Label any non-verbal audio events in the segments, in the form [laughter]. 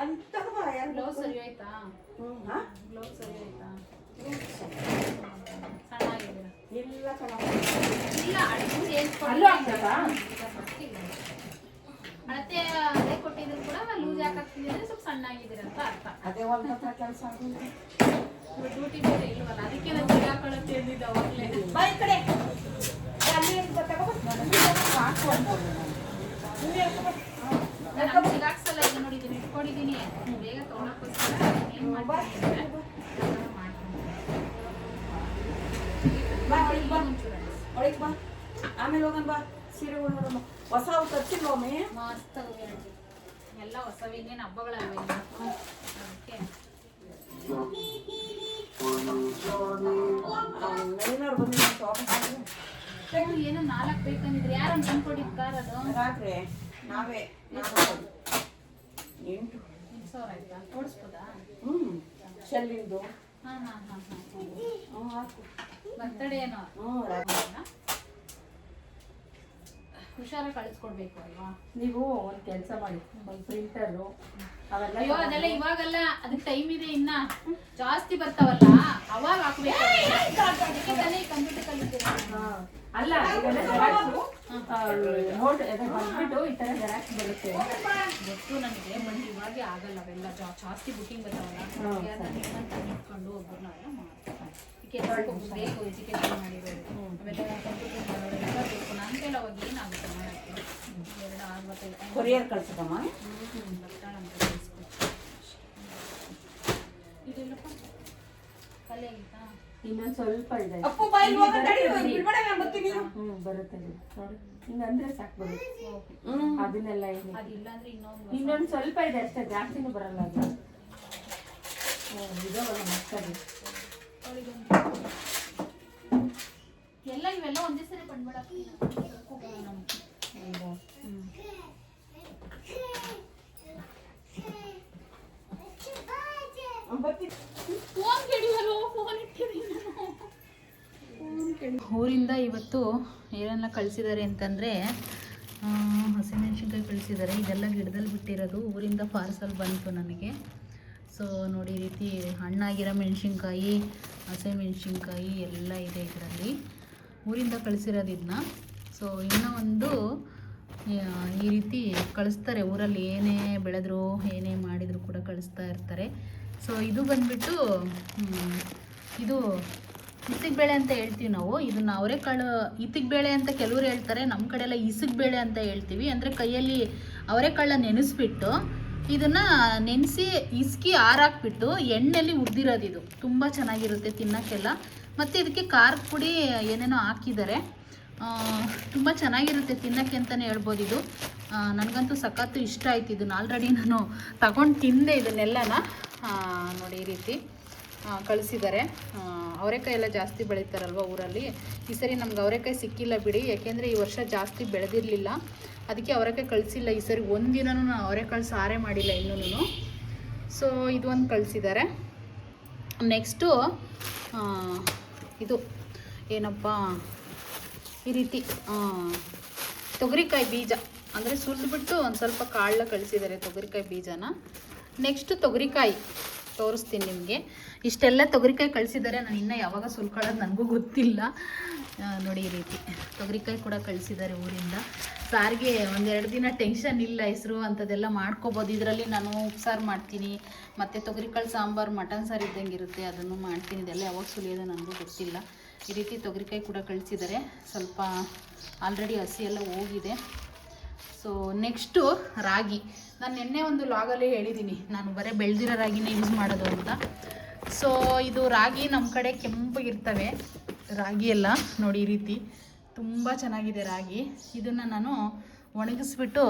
ಅಲ್ಲಿ ತಗೋಬಾ ಬ್ಲೌಸ್ ಸರಿ ಹೋಯ್ತಾ? ಹ್ಞೂ ಹಾಂ? ಸರಿ ಹೋಯ್ತಾ? ಸಣ್ಣ ಆಗಿದೆ ಇಲ್ಲ ಚೆನ್ನಾಗಿ ಇಲ್ಲ ಅಡಿಗೆ ಚೇಂಜ್ ಅಲ್ಲೂ ಆಗ್ತದಾ? ಅಳತೆ ಅದೇ ಕೊಟ್ಟಿದ್ರು ಕೂಡ ಲೂಸ್ ಯಾಕೆ ಸ್ವಲ್ಪ ಸಣ್ಣ ಆಗಿದ್ದೀರ ಅಂತ ಅರ್ಥ. ಅದೇ ಒಂದು ಹತ್ರ ಕೆಲಸ ಆಗಿದೆ. ಡ್ಯೂಟಿ ಬೇರೆ ಇಲ್ವಲ್ಲ ಅದಕ್ಕೆ ನಾನು ಹಾಕೊಳ್ಳೋಕೆ ಅಂದಿದ್ದೆ ಅವಾಗಲೇ. ಬಾ ಈ ಕಡೆ. ಅಲ್ಲಿ ಒಂದು ತಗೋಬಾ ಸಾಕು ಅನ್ಬೋದು ನಾನು. ನೀವೇ. ಸಿಗಾಕ್ಸಲ್ಲ ಈಗ ನೋಡಿ ಇದನ್ನ ಇಟ್ಕೊಂಡಿದ್ದೀನಿ. ಬೇಗ ತೊಗೊಳಕ್ಕೋಸ್ಕರ ಏನು ಮಾಡ್ತೀನಿ ಆಮೇಲೆ ಹೋಗೋಣ ಬಾ. ಸೀರೆಗಳು ಹೊಸ ಹೊಸವು ತರ್ಸಿಲ್ವಮ್ಮೆ ಮಸ್ತ್ ಎಲ್ಲ ಹೊಸవి ಇನ್ನೇನು ಹಬ್ಬಗಳಲ್ವ ಇನ್ನು? ಅದಕ್ಕೆ. ಏನೋ ನಾಲ್ಕು ಬೇಕಂದಿದ್ರೆ ಯಾರನ್ನು ತಂದ್ಕೊಟ್ಟಿದ್ದು ಕಾರ್ ಅದು? ರಾತ್ರಿ ನಾವು. ಎಂಟು ಸಾವಿರ ಆಯ್ತಾ ಓಡಿಸ್ಬೋದಾ ಹ್ಞೂ ಶೆಲ್ಲಿಂದು ಹಾಂ ಹಾಂ ಹಾಂ ಹ್ಞೂ ಹಾಕು ಕಳಿಸ್ಕೊಡ್ಬೇಕು ಅಲ್ವಾ ನೀವು ಒಂದು ಕೆಲಸ ಮಾಡಿ ಒಂದು ಪ್ರಿಂಟರು ಅಯ್ಯೋ ಅದೆಲ್ಲ ಇವಾಗಲ್ಲ ಅದಕ್ಕೆ ಟೈಮ್ ಇದೆ ಇನ್ನ ಜಾಸ್ತಿ ಬರ್ತಾವಲ್ಲ ಅವಾಗ ಹಾಕ್ಬೇಕು ಕಂಪ್ಯೂಟರ್ ಅಲ್ಲ ಇದೆಲ್ಲ ಬಂದ್ಬಿಟ್ಟು ಈ ಥರ ಜೆರಾಕ್ಸ್ ಬರುತ್ತೆ. ಗೊತ್ತು ನನಗೆ ಬಟ್ ಇವಾಗ ಆಗಲ್ಲ ಅವೆಲ್ಲ ಜಾ- ಜಾಸ್ತಿ ಬುಕಿಂಗ್ ಬರ್ತಾವಲ್ಲ ಇಟ್ಕೊಂಡು ಒಬ್ಬರು ನಾವೆಲ್ಲ ಮಾಡ್ತೀವಿ. ಅದಕ್ಕೆ ಸ್ವಲ್ಪ ಬೇಕು ಎಜುಕೇಶನ್ ಮಾಡಿರೋದು. ಆಮೇಲೆ ಕಂಪ್ಯೂಟರ್ ಮಾಡೋರೆಲ್ಲ ಬೇಕು. ನನ್ನ ಕೈಲಿ ಅವಾಗ ಏನಾಗುತ್ತೆ ಮಾಡೋಕ್ಕೆ? ಎರಡು ಅರವತ್ತೈದು ಕೊರಿಯರ್ ಕಳಿಸ್ಕೊಟ್ಟು ಇದೆಲ್ಲಪ್ಪ? ಕಲೆ ಇನ್ನೊಂದು ಸ್ವಲ್ಪ ಇದೆ. ಬರುತ್ತೆ ಸಾರಿ ನೋಡಿ. ಹಿಂಗಂದ್ರೆ ಸಾಕು ಬರುತ್ತೆ ಹ್ಞೂ ಅದನ್ನೆಲ್ಲ ಇಲ್ಲಿ ಅದಿಲ್ಲ ಅಂದ್ರೆ ಇನ್ನೊಂದು ಇನ್ನೊಂದು ಸ್ವಲ್ಪ ಇದೆ ಅಷ್ಟೇ ಜಾಸ್ತಿನೂ ಬರಲ್ಲ ಅದು. ಹ್ಞೂ ಇದಾವಲ್ಲ ಮಕ್ಕಳು ಎಲ್ಲ ಇವೆಲ್ಲ ಒಂದೇ ಸರಿ ಬಂದ್ಬಿಡಕ್ಕೆ ಫೋನ್ ಬರ್ತೀನಿ ಫೋನ್ ಇಟ್ಟಿದ್ದೀನಿ ಫೋನ್ ಊರಿಂದ ಇವತ್ತು ಏನೆಲ್ಲ ಕಳಿಸಿದ್ದಾರೆ ಅಂತಂದರೆ ಹಸಿಮೆಣ್ಸಿನ್ಕಾಯಿ ಕಳಿಸಿದ್ದಾರೆ. ಇದೆಲ್ಲ ಗಿಡದಲ್ಲಿ ಬಿಟ್ಟಿರೋದು ಊರಿಂದ ಪಾರ್ಸಲ್ ಬಂತು ನನಗೆ. ಸೊ ನೋಡಿ ಈ ರೀತಿ ಹಣ್ಣಾಗಿರೋ ಮೆಣಸಿನ್ಕಾಯಿ, ಹಸಿಮೆಣ್ಸಿನ್ಕಾಯಿ ಎಲ್ಲ ಇದೆ ಇದರಲ್ಲಿ. ಊರಿಂದ ಕಳಿಸಿರೋದು ಇದನ್ನ ಸೊ ಇನ್ನೂ ಒಂದು ಈ ರೀತಿ ಕಳಿಸ್ತಾರೆ. ಊರಲ್ಲಿ ಏನೇ ಬೆಳೆದ್ರು, ಏನೇ ಮಾಡಿದರೂ ಕೂಡ ಕಳಿಸ್ತಾ ಇರ್ತಾರೆ. ಸೊ ಇದು ಬಂದ್ಬಿಟ್ಟು ಇದು ಇಸಿಗೆ ಬೇಳೆ ಅಂತ ಹೇಳ್ತೀವಿ ನಾವು. ಇದನ್ನ ಅವರೆಕಾಳು ಇತಿಗೆ ಬೇಳೆ ಅಂತ ಕೆಲವರು ಹೇಳ್ತಾರೆ. ನಮ್ಮ ಕಡೆ ಎಲ್ಲ ಇಸಿಗೆ ಬೇಳೆ ಅಂತ ಹೇಳ್ತೀವಿ. ಅಂದರೆ ಕೈಯಲ್ಲಿ ಅವರೆಕಾಳನ್ನ ನೆನೆಸ್ಬಿಟ್ಟು ಇದನ್ನು ನೆನೆಸಿ ಇಸ್ಕಿ ಆರಾಕ್ಬಿಟ್ಟು ಎಣ್ಣೆಲಿ ಹುರಿದಿರೋದು ಇದು. ತುಂಬ ಚೆನ್ನಾಗಿರುತ್ತೆ ತಿನ್ನೋಕ್ಕೆಲ್ಲ. ಮತ್ತು ಇದಕ್ಕೆ ಖಾರದ ಪುಡಿ ಏನೇನೋ ಹಾಕಿದ್ದಾರೆ. ತುಂಬ ಚೆನ್ನಾಗಿರುತ್ತೆ ತಿನ್ನೋಕ್ಕೆ ಅಂತಲೇ ಹೇಳ್ಬೋದು ಇದು. ನನಗಂತೂ ಸಖತ್ತು ಇಷ್ಟ ಆಯ್ತು ಇದನ್ನು ಆಲ್ರೆಡಿ ನಾನು ತಗೊಂಡು ತಿಂದೆ ಇದನ್ನೆಲ್ಲನ. ನೋಡಿ ಈ ರೀತಿ. ಕಳಿಸಿದ್ದಾರೆ ಅವರೆಕಾಯಿ ಎಲ್ಲ ಜಾಸ್ತಿ ಬೆಳೀತಾರಲ್ವ ಊರಲ್ಲಿ? ಈ ಸರಿ ನಮ್ಗೆ ಅವರೆಕಾಯಿ ಸಿಕ್ಕಿಲ್ಲ ಬಿಡಿ, ಯಾಕೆಂದರೆ ಈ ವರ್ಷ ಜಾಸ್ತಿ ಬೆಳೆದಿರಲಿಲ್ಲ. ಅದಕ್ಕೆ ಅವರೆಕಾಯಿ ಕಳಿಸಿಲ್ಲ. ಈ ಸರಿ ಒಂದಿನೂ ನಾನು ಅವರೆಕಾಳು ಸಾರೆ ಮಾಡಿಲ್ಲ ಇನ್ನೂ ಸೊ ಇದು ಒಂದು ಕಳಿಸಿದ್ದಾರೆ ನೆಕ್ಸ್ಟು ಇದು ಏನಪ್ಪ? ಈ ರೀತಿ ತೊಗರಿಕಾಯಿ ಬೀಜ. ಅಂದರೆ ಸುಲಿದ್ಬಿಟ್ಟು ಒಂದು ಸ್ವಲ್ಪ ಕಾಳನ್ನ ಕಳಿಸಿದ್ದಾರೆ ತೊಗರಿಕಾಯಿ ಬೀಜನ. ನೆಕ್ಸ್ಟ್ ತೊಗರಿಕಾಯಿ. ತೋರಿಸ್ತೀನಿ ನಿಮಗೆ. ಇಷ್ಟೆಲ್ಲ ತೊಗರಿಕಾಯಿ ಕಳಿಸಿದ್ದಾರೆ ನಾನು ಇನ್ನೂ ಯಾವಾಗ ಸುಲ್ಕೊಳ್ಳೋದು ನನಗೂ ಗೊತ್ತಿಲ್ಲ. ನೋಡಿ ಈ ರೀತಿ. ತೊಗರಿಕಾಯಿ ಕೂಡ ಕಳಿಸಿದ್ದಾರೆ ಊರಿಂದ. ಸಾರಿಗೆ ಒಂದೆರಡು ದಿನ ಟೆನ್ಷನ್ ಇಲ್ಲ ಹೆಸರು ಅಂಥದ್ದೆಲ್ಲ ಮಾಡ್ಕೋಬೋದು. ಇದರಲ್ಲಿ ನಾನು ಉಪ್ಸಾರು ಮಾಡ್ತೀನಿ, ಮತ್ತು ತೊಗರಿಕಾಳು ಸಾಂಬಾರು, ಮಟನ್ ಸಾರು ಇದ್ದಂಗೆ ಇರುತ್ತೆ, ಅದನ್ನು ಮಾಡ್ತೀನಿ. ಇದೆಲ್ಲ ಯಾವಾಗ ಸುಲಿಯೋದು ನನಗೂ ಗೊತ್ತಿಲ್ಲ. ಈ ರೀತಿ ತೊಗರಿಕಾಯಿ ಕೂಡ ಕಳಿಸಿದ್ದಾರೆ ಸ್ವಲ್ಪ ಆಲ್ರೆಡಿ ಹಸಿ ಎಲ್ಲ ಹೋಗಿದೆ. ಸೊ ನೆಕ್ಸ್ಟು ರಾಗಿ. ನಾನು ನಿನ್ನೆ ಒಂದು ಲಾಗಲ್ಲಿ ಹೇಳಿದ್ದೀನಿ ನಾನು ಬರೀ ಬೆಳೆದಿರೋ ರಾಗಿನೇ ಯೂಸ್ ಮಾಡೋದು ಅಂತ. ಸೊ ಇದು ರಾಗಿ ನಮ್ಮ ಕಡೆ ಕೆಂಪಗಿರ್ತವೆ ರಾಗಿ ಎಲ್ಲ, ನೋಡಿ ಈ ರೀತಿ. ತುಂಬ ಚೆನ್ನಾಗಿದೆ ರಾಗಿ. ಇದನ್ನು ನಾನು ಒಣಗಿಸ್ಬಿಟ್ಟು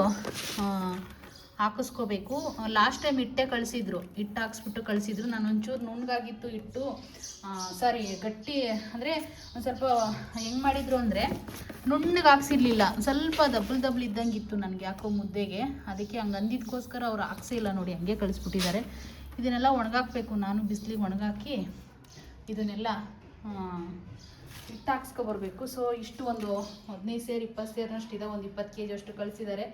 ಹಾಕಿಸ್ಕೋಬೇಕು. ಲಾಸ್ಟ್ ಟೈಮ್ ಹಿಟ್ಟೆ ಕಳಿಸಿದ್ರು. ಹಿಟ್ಟು ಹಾಕ್ಸ್ಬಿಟ್ಟು ಕಳಿಸಿದ್ರು. ನಾನು ಒಂಚೂರು ನುಣ್ಣಗಾಗಿತ್ತು ಹಿಟ್ಟು ಸಾರಿ, ಗಟ್ಟಿ, ಅಂದರೆ ಒಂದು ಸ್ವಲ್ಪ ಹೆಂಗೆ ಮಾಡಿದ್ರು ಅಂದರೆ ನುಣ್ಣಗೆ ಹಾಕ್ಸಿರ್ಲಿಲ್ಲ. ಸ್ವಲ್ಪ ದಬ್ಬಲ್ ದಬ್ಬಲ್ ಇದ್ದಂಗಿತ್ತು ನನಗೆ ಯಾಕೋ ಮುದ್ದೆಗೆ. ಅದಕ್ಕೆ ಹಂಗೆ ಅಂದಿದ್ದಕ್ಕೋಸ್ಕರ ಅವ್ರು ಹಾಕ್ಸಿಲ್ಲ ನೋಡಿ, ಹಂಗೆ ಕಳಿಸ್ಬಿಟ್ಟಿದ್ದಾರೆ. ಇದನ್ನೆಲ್ಲ ಒಣಗಾಕಬೇಕು. ನಾನು ಬಿಸಿಲಿಗೆ ಒಣಗಾಕಿ ಇದನ್ನೆಲ್ಲ ಹಿಟ್ಟು ಹಾಕ್ಸ್ಕೊಬರ್ಬೇಕು ಸೊ, ಇಷ್ಟು ಒಂದು ಹದಿನೈದು ಸೇರು, ಇಪ್ಪತ್ತು ಸೇರಿನಷ್ಟು ಇದೆ ಒಂದು ಇಪ್ಪತ್ತು ಕೆ ಜಿ ಅಷ್ಟು ಕಳಿಸಿದ್ದಾರೆ.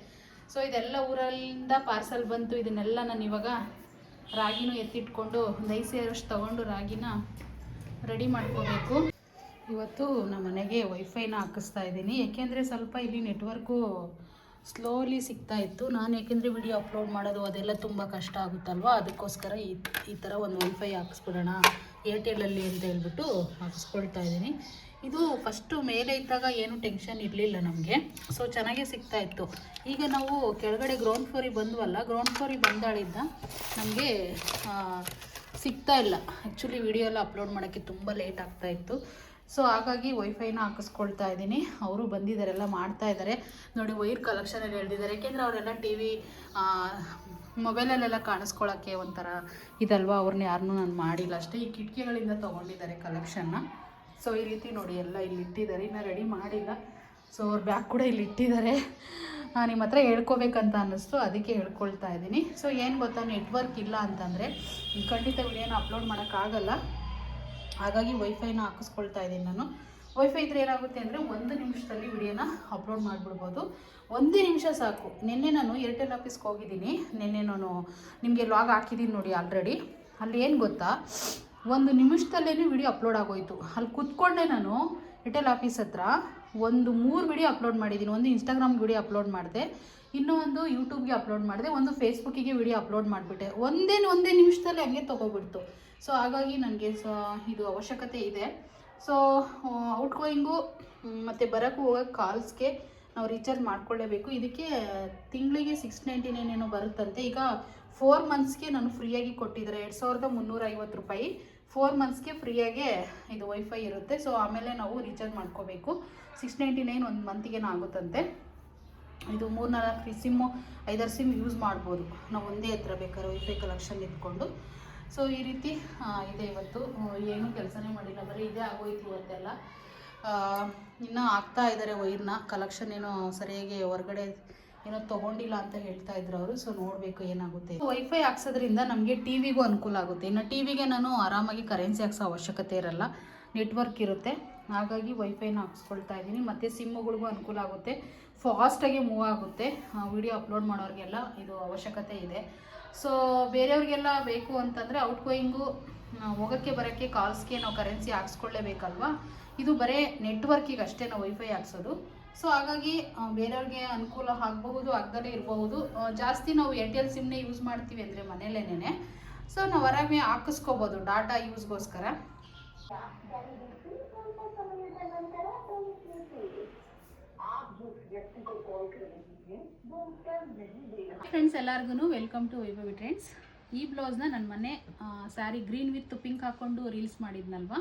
ಸೊ ಇದೆಲ್ಲ ಊರಲ್ಲಿಂದ ಪಾರ್ಸಲ್ ಬಂತು. ಇದನ್ನೆಲ್ಲ ನಾನು ಇವಾಗ ರಾಗಿನೂ ಎತ್ತಿಟ್ಕೊಂಡು ಒಂದು ಐದು ಸೇರಷ್ಟು ತೊಗೊಂಡು ರಾಗಿನ ರೆಡಿ ಮಾಡ್ಕೋಬೇಕು. ಇವತ್ತು ನಮ್ಮ ಮನೆಗೆ ವೈಫೈನ ಹಾಕಿಸ್ತಾ ಇದ್ದೀನಿ. ಏಕೆಂದರೆ ಸ್ವಲ್ಪ ಇಲ್ಲಿ ನೆಟ್ವರ್ಕು ಸ್ಲೋಲಿ ಸಿಗ್ತಾ ಇತ್ತು. ನಾನು ಏಕೆಂದರೆ ವಿಡಿಯೋ ಅಪ್ಲೋಡ್ ಮಾಡೋದು ಅದೆಲ್ಲ ತುಂಬ ಕಷ್ಟ ಆಗುತ್ತಲ್ವ? ಅದಕ್ಕೋಸ್ಕರ ಈ ಈ ಥರ ಒಂದು ವೈಫೈ ಹಾಕಿಸ್ಬಿಡೋಣ. ಏರ್ಟೆಲಲ್ಲಿ ಅಂತ ಹೇಳ್ಬಿಟ್ಟು ಹಾಕಿಸ್ಕೊಳ್ತಾ ಇದ್ದೀನಿ. ಇದು ಫಸ್ಟು ಮೇಲೆ ಇದ್ದಾಗ ಏನು ಟೆನ್ಷನ್ ಇರಲಿಲ್ಲ ನಮಗೆ. ಸೊ ಚೆನ್ನಾಗೇ ಸಿಗ್ತಾ ಇತ್ತು. ಈಗ ನಾವು ಕೆಳಗಡೆ ಗ್ರೌಂಡ್ ಫ್ಲೋರಿಗೆ ಬಂದ್ವಲ್ಲ ಗ್ರೌಂಡ್ ಫ್ಲೋರಿಗೆ ಬಂದಾಳಿದ್ದ ನಮಗೆ ಸಿಗ್ತಾ ಇಲ್ಲ. ಆ್ಯಕ್ಚುಲಿ ವಿಡಿಯೋ ಎಲ್ಲ ಅಪ್ಲೋಡ್ ಮಾಡೋಕ್ಕೆ ತುಂಬ ಲೇಟ್ ಆಗ್ತಾ ಇತ್ತು. ಸೊ ಹಾಗಾಗಿ ವೈಫೈನ ಹಾಕಿಸ್ಕೊಳ್ತಾ ಇದ್ದೀನಿ. ಅವರು ಬಂದಿದ್ದಾರೆ, ಎಲ್ಲ ಮಾಡ್ತಾ ಇದ್ದಾರೆ. ನೋಡಿ ವೈರ್ ಕಲೆಕ್ಷನಲ್ಲಿ ಹೇಳಿದ್ದಾರೆ ಏಕೆಂದರೆ ಅವರೆಲ್ಲ ಟಿ ವಿ ಮೊಬೈಲಲ್ಲೆಲ್ಲ ಕಾಣಿಸ್ಕೊಳ್ಳೋಕ್ಕೆ ಒಂಥರ ಇದಲ್ವಾ? ಅವ್ರನ್ನ ಯಾರನ್ನೂ ನಾನು ಮಾಡಿಲ್ಲ ಅಷ್ಟೇ. ಈ ಕಿಟಕಿಗಳಿಂದ ತೊಗೊಂಡಿದ್ದಾರೆ ಕಲೆಕ್ಷನ್ನ ಸೊ ಈ ರೀತಿ ನೋಡಿ ಎಲ್ಲ ಇಲ್ಲಿ ಇಟ್ಟಿದ್ದಾರೆ. ಇನ್ನು ರೆಡಿ ಮಾಡಿಲ್ಲ. ಸೊ ಅವ್ರ ಬ್ಯಾಗ್ ಕೂಡ ಇಲ್ಲಿ ಇಟ್ಟಿದ್ದಾರೆ. ನಾನು ನಿಮ್ಮ ಹತ್ರ ಹೇಳ್ಕೋಬೇಕಂತ ಅನ್ನಿಸ್ತು. ಅದಕ್ಕೆ ಹೇಳ್ಕೊಳ್ತಾ ಇದ್ದೀನಿ. ಸೊ ಏನು ಗೊತ್ತಾ ನೆಟ್ವರ್ಕ್ ಇಲ್ಲ ಅಂತಂದರೆ ಖಂಡಿತ ವಿಡಿಯೋನ ಅಪ್ಲೋಡ್ ಮಾಡೋಕ್ಕಾಗಲ್ಲ. ಹಾಗಾಗಿ ವೈಫೈನ ಹಾಕಿಸ್ಕೊಳ್ತಾ ಇದ್ದೀನಿ ನಾನು. ವೈಫೈ ಇದ್ರೆ ಏನಾಗುತ್ತೆ ಅಂದರೆ ಒಂದು ನಿಮಿಷದಲ್ಲಿ ವಿಡಿಯೋನ ಅಪ್ಲೋಡ್ ಮಾಡಿಬಿಡ್ಬೋದು. ಒಂದೇ ನಿಮಿಷ ಸಾಕು. ನಿನ್ನೆ ನಾನು ಏರ್ಟೆಲ್ ಆಫೀಸ್ಗೆ ಹೋಗಿದ್ದೀನಿ. ನಿನ್ನೆ ನಾನು ನಿಮಗೆ ಲಾಗ್ ಹಾಕಿದ್ದೀನಿ ನೋಡಿ ಆಲ್ರೆಡಿ ಅಲ್ಲಿ ಏನು ಗೊತ್ತಾ ಒಂದು ನಿಮಿಷದಲ್ಲೇ ವಿಡಿಯೋ ಅಪ್ಲೋಡ್ ಆಗೋಯ್ತು. ಅಲ್ಲಿ ಕೂತ್ಕೊಂಡೆ ನಾನು ಏರ್ಟೆಲ್ ಆಫೀಸ್ ಹತ್ರ. ಒಂದು ಮೂರು ವಿಡಿಯೋ ಅಪ್ಲೋಡ್ ಮಾಡಿದ್ದೀನಿ ಒಂದು ಇನ್ಸ್ಟಾಗ್ರಾಮ್ಗೆ ವಿಡಿಯೋ ಅಪ್ಲೋಡ್ ಮಾಡಿದೆ. ಇನ್ನೂ ಒಂದು ಯೂಟ್ಯೂಬ್ಗೆ ಅಪ್ಲೋಡ್ ಮಾಡಿದೆ. ಒಂದು ಫೇಸ್ಬುಕ್ಕಿಗೆ ವಿಡಿಯೋ ಅಪ್ಲೋಡ್ ಮಾಡಿಬಿಟ್ಟೆ. ಒಂದೇ ಒಂದೇ ನಿಮಿಷದಲ್ಲಿ ಹಂಗೆ ತೊಗೊಬಿಡ್ತು. ಸೊ ಹಾಗಾಗಿ ನನಗೆ ಸೊ ಇದು ಅವಶ್ಯಕತೆ ಇದೆ. ಸೊ ಔಟ್ ಗೋಯಿಂಗು ಮತ್ತು ಬರೋಕ್ಕೂ ಹೋಗೋಕ್ಕೆ ಕಾಲ್ಸ್ಗೆ ನಾವು ರೀಚಾರ್ಜ್ ಮಾಡ್ಕೊಳ್ಳೇಬೇಕು. ಇದಕ್ಕೆ ತಿಂಗಳಿಗೆ ಸಿಕ್ಸ್ ನೈಂಟಿ ನೈನ್ ಏನೋ ಬರುತ್ತಂತೆ. ಈಗ ಫೋರ್ ಮಂತ್ಸ್ಗೆ ನಾನು ಫ್ರೀಯಾಗಿ ಕೊಟ್ಟಿದ್ದಾರೆ. ಎರಡು ಸಾವಿರದ ಮುನ್ನೂರ ಐವತ್ತು ರೂಪಾಯಿ. ಫೋರ್ ಮಂತ್ಸ್ಗೆ ಫ್ರೀಯಾಗೆ ಇದು ವೈಫೈ ಇರುತ್ತೆ. ಸೊ ಆಮೇಲೆ ನಾವು ರೀಚಾರ್ಜ್ ಮಾಡ್ಕೋಬೇಕು. ಸಿಕ್ಸ್ ನೈಂಟಿ ನೈನ್ ಒಂದು ಮಂತಿಗೇನೋ ಆಗುತ್ತಂತೆ ಇದು ಮೂರು ನಾಲ್ಕು ಸಿಮ್ಮು ಐದಾರು ಸಿಮ್ ಯೂಸ್ ಮಾಡ್ಬೋದು. ನಾವು ಒಂದೇ ಹತ್ರ ಬೇಕಾದ್ರೆ ವೈಫೈ ಕಲೆಕ್ಷನ್ ಇಟ್ಕೊಂಡು. ಸೊ ಈ ರೀತಿ ಇದೆ ಇವತ್ತು. ಏನೂ ಕೆಲಸನೇ ಮಾಡಿಲ್ಲ. ಬರೀ ಇದೇ ಆಗೋಯ್ತು ಇವತ್ತೆಲ್ಲ ಇನ್ನೂ ಆಗ್ತಾ ಇದ್ದಾರೆ ವೈರ್ನ ಕಲೆಕ್ಷನ್ ಏನೋ ಸರಿಯಾಗಿ ಹೊರಗಡೆ ಏನೋ ತಗೊಂಡಿಲ್ಲ ಅಂತ ಹೇಳ್ತಾ ಇದ್ರು ಅವರು ಸೊ ನೋಡಬೇಕು ಏನಾಗುತ್ತೆ. ವೈಫೈ ಹಾಕ್ಸೋದ್ರಿಂದ ನಮಗೆ ಟಿವಿಗೂ ಅನುಕೂಲ ಆಗುತ್ತೆ. ಇನ್ನು ಟಿ ವಿಗೆ ನಾನು ಆರಾಮಾಗಿ ಕರೆನ್ಸಿ ಹಾಕ್ಸೋ ಅವಶ್ಯಕತೆ ಇರಲ್ಲ. ನೆಟ್ವರ್ಕ್ ಇರುತ್ತೆ. ಹಾಗಾಗಿ ವೈಫೈನ ಹಾಕ್ಸ್ಕೊಳ್ತಾ ಇದ್ದೀನಿ. ಮತ್ತು ಸಿಮ್ಮುಗಳಿಗೂ ಅನುಕೂಲ ಆಗುತ್ತೆ. ಫಾಸ್ಟಾಗಿ ಮೂವ್ ಆಗುತ್ತೆ. ವಿಡಿಯೋ ಅಪ್ಲೋಡ್ ಮಾಡೋರಿಗೆಲ್ಲ ಇದು ಅವಶ್ಯಕತೆ ಇದೆ. ಸೊ ಬೇರೆಯವ್ರಿಗೆಲ್ಲ ಬೇಕು ಅಂತಂದರೆ ಔಟ್ ಗೋಯಿಂಗು ಹೋಗೋಕ್ಕೆ ಬರೋಕ್ಕೆ ಕಾಲ್ಸ್ಗೆ ನಾವು ಕರೆನ್ಸಿ ಹಾಕ್ಸ್ಕೊಳ್ಳೇಬೇಕಲ್ವಾ ಇದು ಬರೀ ನೆಟ್ವರ್ಕಿಗೆ ಅಷ್ಟೇ ನಾವು ವೈಫೈ ಹಾಕ್ಸೋದು. ಸೊ ಹಾಗಾಗಿ ಬೇರೆಯವ್ರಿಗೆ ಅನುಕೂಲ ಆಗಬಹುದು ಆಗದಲ್ಲೇ ಇರಬಹುದು. ಜಾಸ್ತಿ ನಾವು ಏರ್ಟೆಲ್ ಸಿಮ್ನೇ ಯೂಸ್ ಮಾಡ್ತೀವಿ ಅಂದರೆ ಮನೇಲೇನೆ ಸೊ ನಾವು ಆರಾಮೇ ಹಾಕಿಸ್ಕೋಬೋದು ಡಾಟಾ ಯೂಸ್ಗೋಸ್ಕರ ಫ್ರೆಂಡ್ಸ್ ಎಲ್ಲರಿಗೂ ವೆಲ್ಕಮ್ ಟು ವೈಭವಿ ಟ್ರೆಂಡ್ಸ್ ಈ ಬ್ಲೌಸ್ನ ನನ್ನ ಮನೆ ಸ್ಯಾರಿ ಗ್ರೀನ್ ವಿತ್ ಪಿಂಕ್ ಹಾಕ್ಕೊಂಡು ರೀಲ್ಸ್ ಮಾಡಿದ್ನಲ್ವಾ?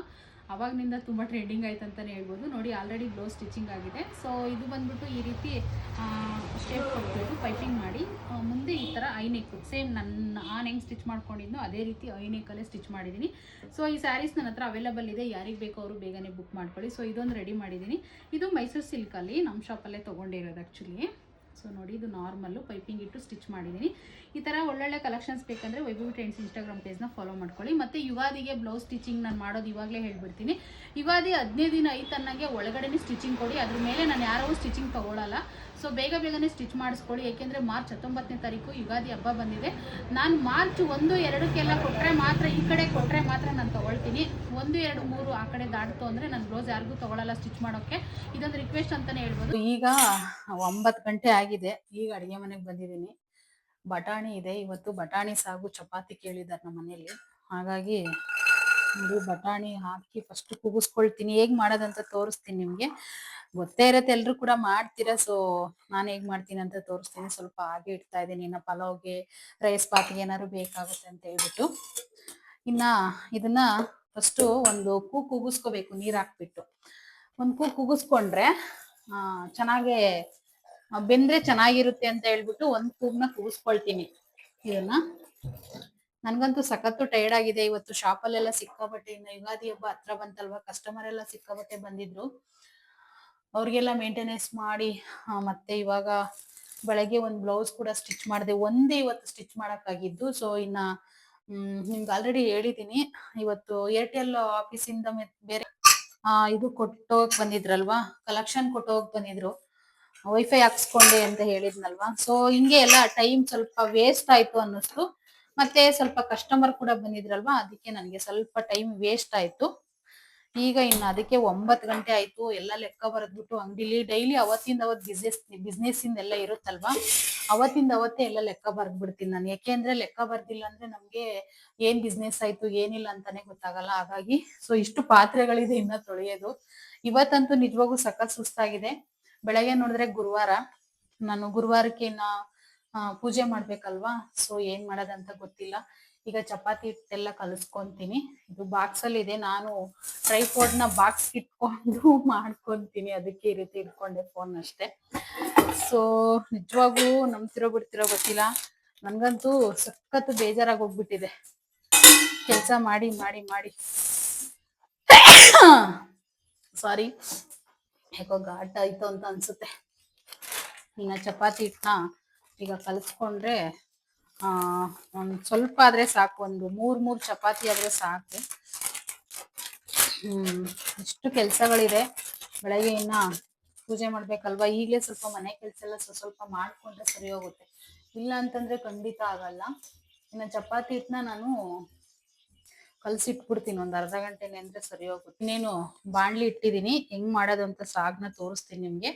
ಅವಾಗನಿಂದ ತುಂಬ ಟ್ರೆಂಡಿಂಗ್ ಆಯ್ತು ಅಂತಲೇ ಹೇಳ್ಬೋದು. ನೋಡಿ ಆಲ್ರೆಡಿ ಬ್ಲೌಸ್ ಸ್ಟಿಚಿಂಗ್ ಆಗಿದೆ. ಸೊ ಇದು ಬಂದ್ಬಿಟ್ಟು ಈ ರೀತಿ ಶೇಪ್ ಕೊಟ್ಬಿಟ್ಟು ಪೈಪಿಂಗ್ ಮಾಡಿ ಮುಂದೆ ಈ ಥರ ಐನೆಕ್ ಸೇಮ್ ನನ್ನ ಆನ್ ಹೆಂಗೆ ಸ್ಟಿಚ್ ಮಾಡ್ಕೊಂಡಿದ್ನೋ, ಅದೇ ರೀತಿ ಐನೆಕ್ಕಲ್ಲೇ ಸ್ಟಿಚ್ ಮಾಡಿದ್ದೀನಿ ಸೊ ಈ ಸ್ಯಾರೀಸ್ ನನ್ನ ಹತ್ರ ಅವೈಲಬಲ್ ಇದೆ. ಯಾರಿಗೆ ಬೇಕೋ ಅವರು ಬೇಗನೆ ಬುಕ್ ಮಾಡ್ಕೊಳ್ಳಿ. ಸೊ ಇದೊಂದು ರೆಡಿ ಮಾಡಿದ್ದೀನಿ ಇದು ಮೈಸೂರು ಸಿಲ್ಕಲ್ಲಿ ನಮ್ಮ ಶಾಪಲ್ಲೇ ತೊಗೊಂಡಿರೋದು ಆ್ಯಕ್ಚುಲಿ ಸೊ ನೋಡಿ, ಇದು ನಾರ್ಮಲ್ಲು ಪೈಪಿಂಗ್ ಇಟ್ಟು ಸ್ಟಿಚ್ ಮಾಡಿದ್ದೀನಿ. ಈ ಥರ ಒಳ್ಳೊಳ್ಳೆ ಕಲೆಕ್ಷನ್ಸ್ ಬೇಕಂದರೆ ವೈಭವಿ ಟ್ರೆಂಡ್ಸ್ ಇನ್ಸ್ಟಾಗ್ರಾಮ್ ಪೇಜ್ನ ಫಾಲೋ ಮಾಡ್ಕೊಳ್ಳಿ. ಮತ್ತು ಯುಗಾದಿಗೆ ಬ್ಲೌಸ್ ಸ್ಟಿಚಿಂಗ್ ನಾನು ಮಾಡೋದು ಇವಾಗಲೇ ಹೇಳ್ಬಿಡ್ತೀನಿ. ಯುಗಾದಿ ಹದಿನೈದು ದಿನ ಐದು ಅನ್ನಂಗೆ ಒಳಗಡೆನೇ ಸ್ಟಿಚಿಂಗ್ ಕೊಡಿ. ಅದ್ರ ಮೇಲೆ ನಾನು ಯಾರೋ ಸ್ಟಿಚಿಂಗ್ ತೊಗೊಳಲ್ಲ. ಸೊ ಬೇಗ ಬೇಗನೆ ಸ್ಟಿಚ್ ಮಾಡಿಸ್ಕೊಳ್ಳಿ. ಏಕೆಂದರೆ ಮಾರ್ಚ್ ಹತ್ತೊಂಬತ್ತನೇ ತಾರೀಕು ಯುಗಾದಿ ಹಬ್ಬ ಬಂದಿದೆ. ನಾನು ಮಾರ್ಚ್ ಒಂದು, ಎರಡಕ್ಕೆಲ್ಲ ಕೊಟ್ಟರೆ ಮಾತ್ರ, ಈ ಕಡೆ ಕೊಟ್ಟರೆ ಮಾತ್ರ ನಾನು ತೊಗೊಳ್ತೀನಿ. ಒಂದು, ಎರಡು, ಮೂರು ಆ ಕಡೆ ದಾಡ್ತು ಅಂದರೆ ನಾನು ಬ್ಲೌಸ್ ಯಾರಿಗೂ ತೊಗೊಳಲ್ಲ ಸ್ಟಿಚ್ ಮಾಡೋಕ್ಕೆ. ಇದೊಂದು ರಿಕ್ವೆಸ್ಟ್ ಅಂತಲೇ ಹೇಳ್ಬೋದು. ಈಗ ಒಂಬತ್ತು ಗಂಟೆ ಆಗಿದೆ. ಈಗ ಅಡುಗೆ ಮನೆಗೆ ಬಂದಿದ್ದೀನಿ. ಬಟಾಣಿ ಇದೆ. ಇವತ್ತು ಬಟಾಣಿ ಸಾಗು ಚಪಾತಿ ಕೇಳಿದ್ದಾರೆ ನಮ್ಮ ಮನೇಲಿ ಹಾಗಾಗಿ ನೋಡಿ ಬಟಾಣಿ ಹಾಕಿ ಫಸ್ಟ್ ಕೂಗಿಸ್ಕೊಳ್ತೀನಿ ಹೇಗ್ ಮಾಡೋದಂತ ತೋರಿಸ್ತೀನಿ ನಿಮ್ಗೆ. ಗೊತ್ತೇ ಇರತ್ತೆ, ಎಲ್ರು ಕೂಡ ಮಾಡ್ತೀರಾ? ಸೊ ನಾನು ಹೇಗ್ ಮಾಡ್ತೀನಿ ಅಂತ ತೋರಿಸ್ತೀನಿ. ಸ್ವಲ್ಪ ಹಾಗೆ ಇಡ್ತಾ ಇದ್ದೀನಿ. ಇನ್ನ ಪಲಾವ್ಗೆ ರೈಸ್ ಪಾತ್ಗೆ ಏನಾದ್ರು ಬೇಕಾಗುತ್ತೆ ಅಂತ ಹೇಳ್ಬಿಟ್ಟು. ಇನ್ನ ಇದನ್ನ ಫಸ್ಟ್ ಒಂದು ಕೂ ಕುಗಿಸ್ಕೋಬೇಕು ನೀರ್ ಹಾಕ್ಬಿಟ್ಟು. ಒಂದ್ ಕೂ ಕುಗಿಸ್ಕೊಂಡ್ರೆ ಆ, ಚೆನ್ನಾಗೆ ಬೆಂದ್ರೆ ಚೆನ್ನಾಗಿರುತ್ತೆ ಅಂತ ಹೇಳ್ಬಿಟ್ಟು ಒಂದ್ ಕೂಗ್ನ ಕೂಗಿಸ್ಕೊಳ್ತೀನಿ ಇದನ್ನ. ನನ್ಗಂತೂ ಸಖತ್ತು ಟೈರ್ಡ್ ಆಗಿದೆ. ಇವತ್ತು ಶಾಪಲ್ಲೆಲ್ಲ ಸಿಕ್ಕಾಬಟ್ಟೆ ಇನ್ನು ಯುಗಾದಿ ಹಬ್ಬ ಹತ್ರ ಬಂತಲ್ವಾ? ಕಸ್ಟಮರ್ ಎಲ್ಲ ಸಿಕ್ಕಾಬಟ್ಟೆ ಬಂದಿದ್ರು. ಅವ್ರಿಗೆಲ್ಲ ಮೇಂಟೆನೆನ್ಸ್ ಮಾಡಿ ಮತ್ತೆ ಇವಾಗ ಬೆಳಗ್ಗೆ ಒಂದು ಬ್ಲೌಸ್ ಕೂಡ ಸ್ಟಿಚ್ ಮಾಡಿದೆ. ಒಂದೇ ಇವತ್ತು ಸ್ಟಿಚ್ ಮಾಡಕ್ಕಾಗಿದ್ದು. ಸೊ ಇನ್ನ, ಹ್ಮ್, ನಿಮ್ಗೆ ಆಲ್ರೆಡಿ ಹೇಳಿದೀನಿ. ಇವತ್ತು ಏರ್ಟೆಲ್ ಆಫೀಸಿಂದ ಬೇರೆ ಇದು ಕೊಟ್ಟೋಗ್ ಬಂದಿದ್ರಲ್ವಾ? ಕಲೆಕ್ಷನ್ ಕೊಟ್ಟೋಗಕ್ ಬಂದಿದ್ರು. ವೈಫೈ ಹಾಕ್ಸ್ಕೊಂಡೆ ಅಂತ ಹೇಳಿದ್ನಲ್ವಾ? ಸೊ ಹಿಂಗೆ ಎಲ್ಲ ಟೈಮ್ ಸ್ವಲ್ಪ ವೇಸ್ಟ್ ಆಯ್ತು ಅನ್ನಿಸ್ತು. ಮತ್ತೆ ಸ್ವಲ್ಪ ಕಸ್ಟಮರ್ ಕೂಡ ಬಂದಿದ್ರಲ್ವಾ? ಅದಕ್ಕೆ ನನಗೆ ಸ್ವಲ್ಪ ಟೈಮ್ ವೇಸ್ಟ್ ಆಯ್ತು. ಈಗ ಇನ್ನು ಅದಕ್ಕೆ ಒಂಬತ್ತು ಗಂಟೆ ಆಯ್ತು. ಎಲ್ಲ ಲೆಕ್ಕ ಬರೆದ್ಬಿಟ್ಟು ಅಂಗಡಿಲಿ ಡೈಲಿ ಅವತ್ತಿಂದ ಅವತ್ತು ಬಿಸ್ನೆಸ್ ಬಿಸ್ನೆಸ್ ಇಂದೆಲ್ಲ ಇರುತ್ತಲ್ವಾ? ಅವತ್ತಿಂದ ಅವತ್ತೇ ಎಲ್ಲ ಲೆಕ್ಕ ಬರ್ದ್ಬಿಡ್ತೀನಿ ನಾನು. ಯಾಕೆಂದ್ರೆ ಲೆಕ್ಕ ಬರ್ದಿಲ್ಲ ಅಂದ್ರೆ ನಮ್ಗೆ ಏನ್ ಬಿಸ್ನೆಸ್ ಆಯ್ತು, ಏನಿಲ್ಲ ಅಂತಾನೆ ಗೊತ್ತಾಗಲ್ಲ. ಹಾಗಾಗಿ ಸೊ ಇಷ್ಟು ಪಾತ್ರೆಗಳಿದೆ ಇನ್ನ ತೊಳೆಯೋದು. ಇವತ್ತಂತೂ ನಿಜವಾಗೂ ಸಖತ್ ಸುಸ್ತಾಗಿದೆ. ಬೆಳಗ್ಗೆ ನೋಡಿದ್ರೆ ಗುರುವಾರ. ನಾನು ಗುರುವಾರಕ್ಕೆ ಇನ್ನ ಪೂಜೆ ಮಾಡ್ಬೇಕಲ್ವಾ? ಸೊ ಏನ್ ಮಾಡೋದಂತ ಗೊತ್ತಿಲ್ಲ. ಈಗ ಚಪಾತಿ ಹಿಟ್ಟೆಲ್ಲ ಕಲಿಸ್ಕೊಂತೀನಿ. ಇದು ಬಾಕ್ಸ್ ಅಲ್ಲಿ ಇದೆ. ನಾನು ಟ್ರೈಫೋರ್ಡ್ನ ಬಾಕ್ಸ್ ಇಟ್ಕೊಂಡು [laughs] ಮಾಡ್ಕೊಂತೀನಿ. ಅದಕ್ಕೆ ಈ ರೀತಿ ಇಟ್ಕೊಂಡೆ ಫೋನ್ ಅಷ್ಟೇ. ಸೊ ನಿಜವಾಗೂ ನಂಬ್ತಿರೋ ಬಿಡ್ತಿರೋ ಗೊತ್ತಿಲ್ಲ. ನನ್ಗಂತೂ ಸಖತ್ ಬೇಜಾರಾಗಿ ಹೋಗ್ಬಿಟ್ಟಿದೆ. ಕೆಲಸ ಮಾಡಿ ಮಾಡಿ ಮಾಡಿ. [coughs] ಸಾರಿ ಯಾಕೋ ಘಾಟ್ ಆಯ್ತು ಅಂತ ಅನ್ಸುತ್ತೆ. ಇನ್ನ ಚಪಾತಿ ಹಿಟ್ಟನ್ನ ಈಗ ಕಲಿಸ್ಕೊಂಡ್ರೆ, ಆ, ಒಂದ್ ಸ್ವಲ್ಪ ಆದ್ರೆ ಸಾಕು, ಒಂದು ಮೂರ್ ಮೂರ್ ಚಪಾತಿ ಆದ್ರೆ ಸಾಕು. ಇಷ್ಟು ಕೆಲ್ಸಗಳಿದೆ. ಬೆಳಗ್ಗೆ ಇನ್ನ ಪೂಜೆ ಮಾಡ್ಬೇಕಲ್ವಾ? ಈಗಲೇ ಸ್ವಲ್ಪ ಮನೆ ಕೆಲಸ ಎಲ್ಲ ಸ್ವಲ್ಪ ಸ್ವಲ್ಪ ಮಾಡ್ಕೊಂಡ್ರೆ ಸರಿ ಹೋಗುತ್ತೆ. ಇಲ್ಲ ಅಂತಂದ್ರೆ ಖಂಡಿತ ಆಗಲ್ಲ. ಇನ್ನ ಚಪಾತಿ ಹಿಟ್ಟನ್ನ ನಾನು ಕಲ್ಸಿಟ್ಬಿಡ್ತೀನಿ. ಒಂದ್ ಅರ್ಧ ಗಂಟೆ ಅಂದ್ರೆ ಸರಿ ಹೋಗುತ್ತೆ. ಇನ್ನೇನು ಬಾಣ್ಲಿ ಇಟ್ಟಿದೀನಿ. ಹೆಂಗ್ ಮಾಡೋದು ಅಂತ ಸಾಗ್ನ ತೋರಿಸ್ತೀನಿ ನಿಮ್ಗೆ.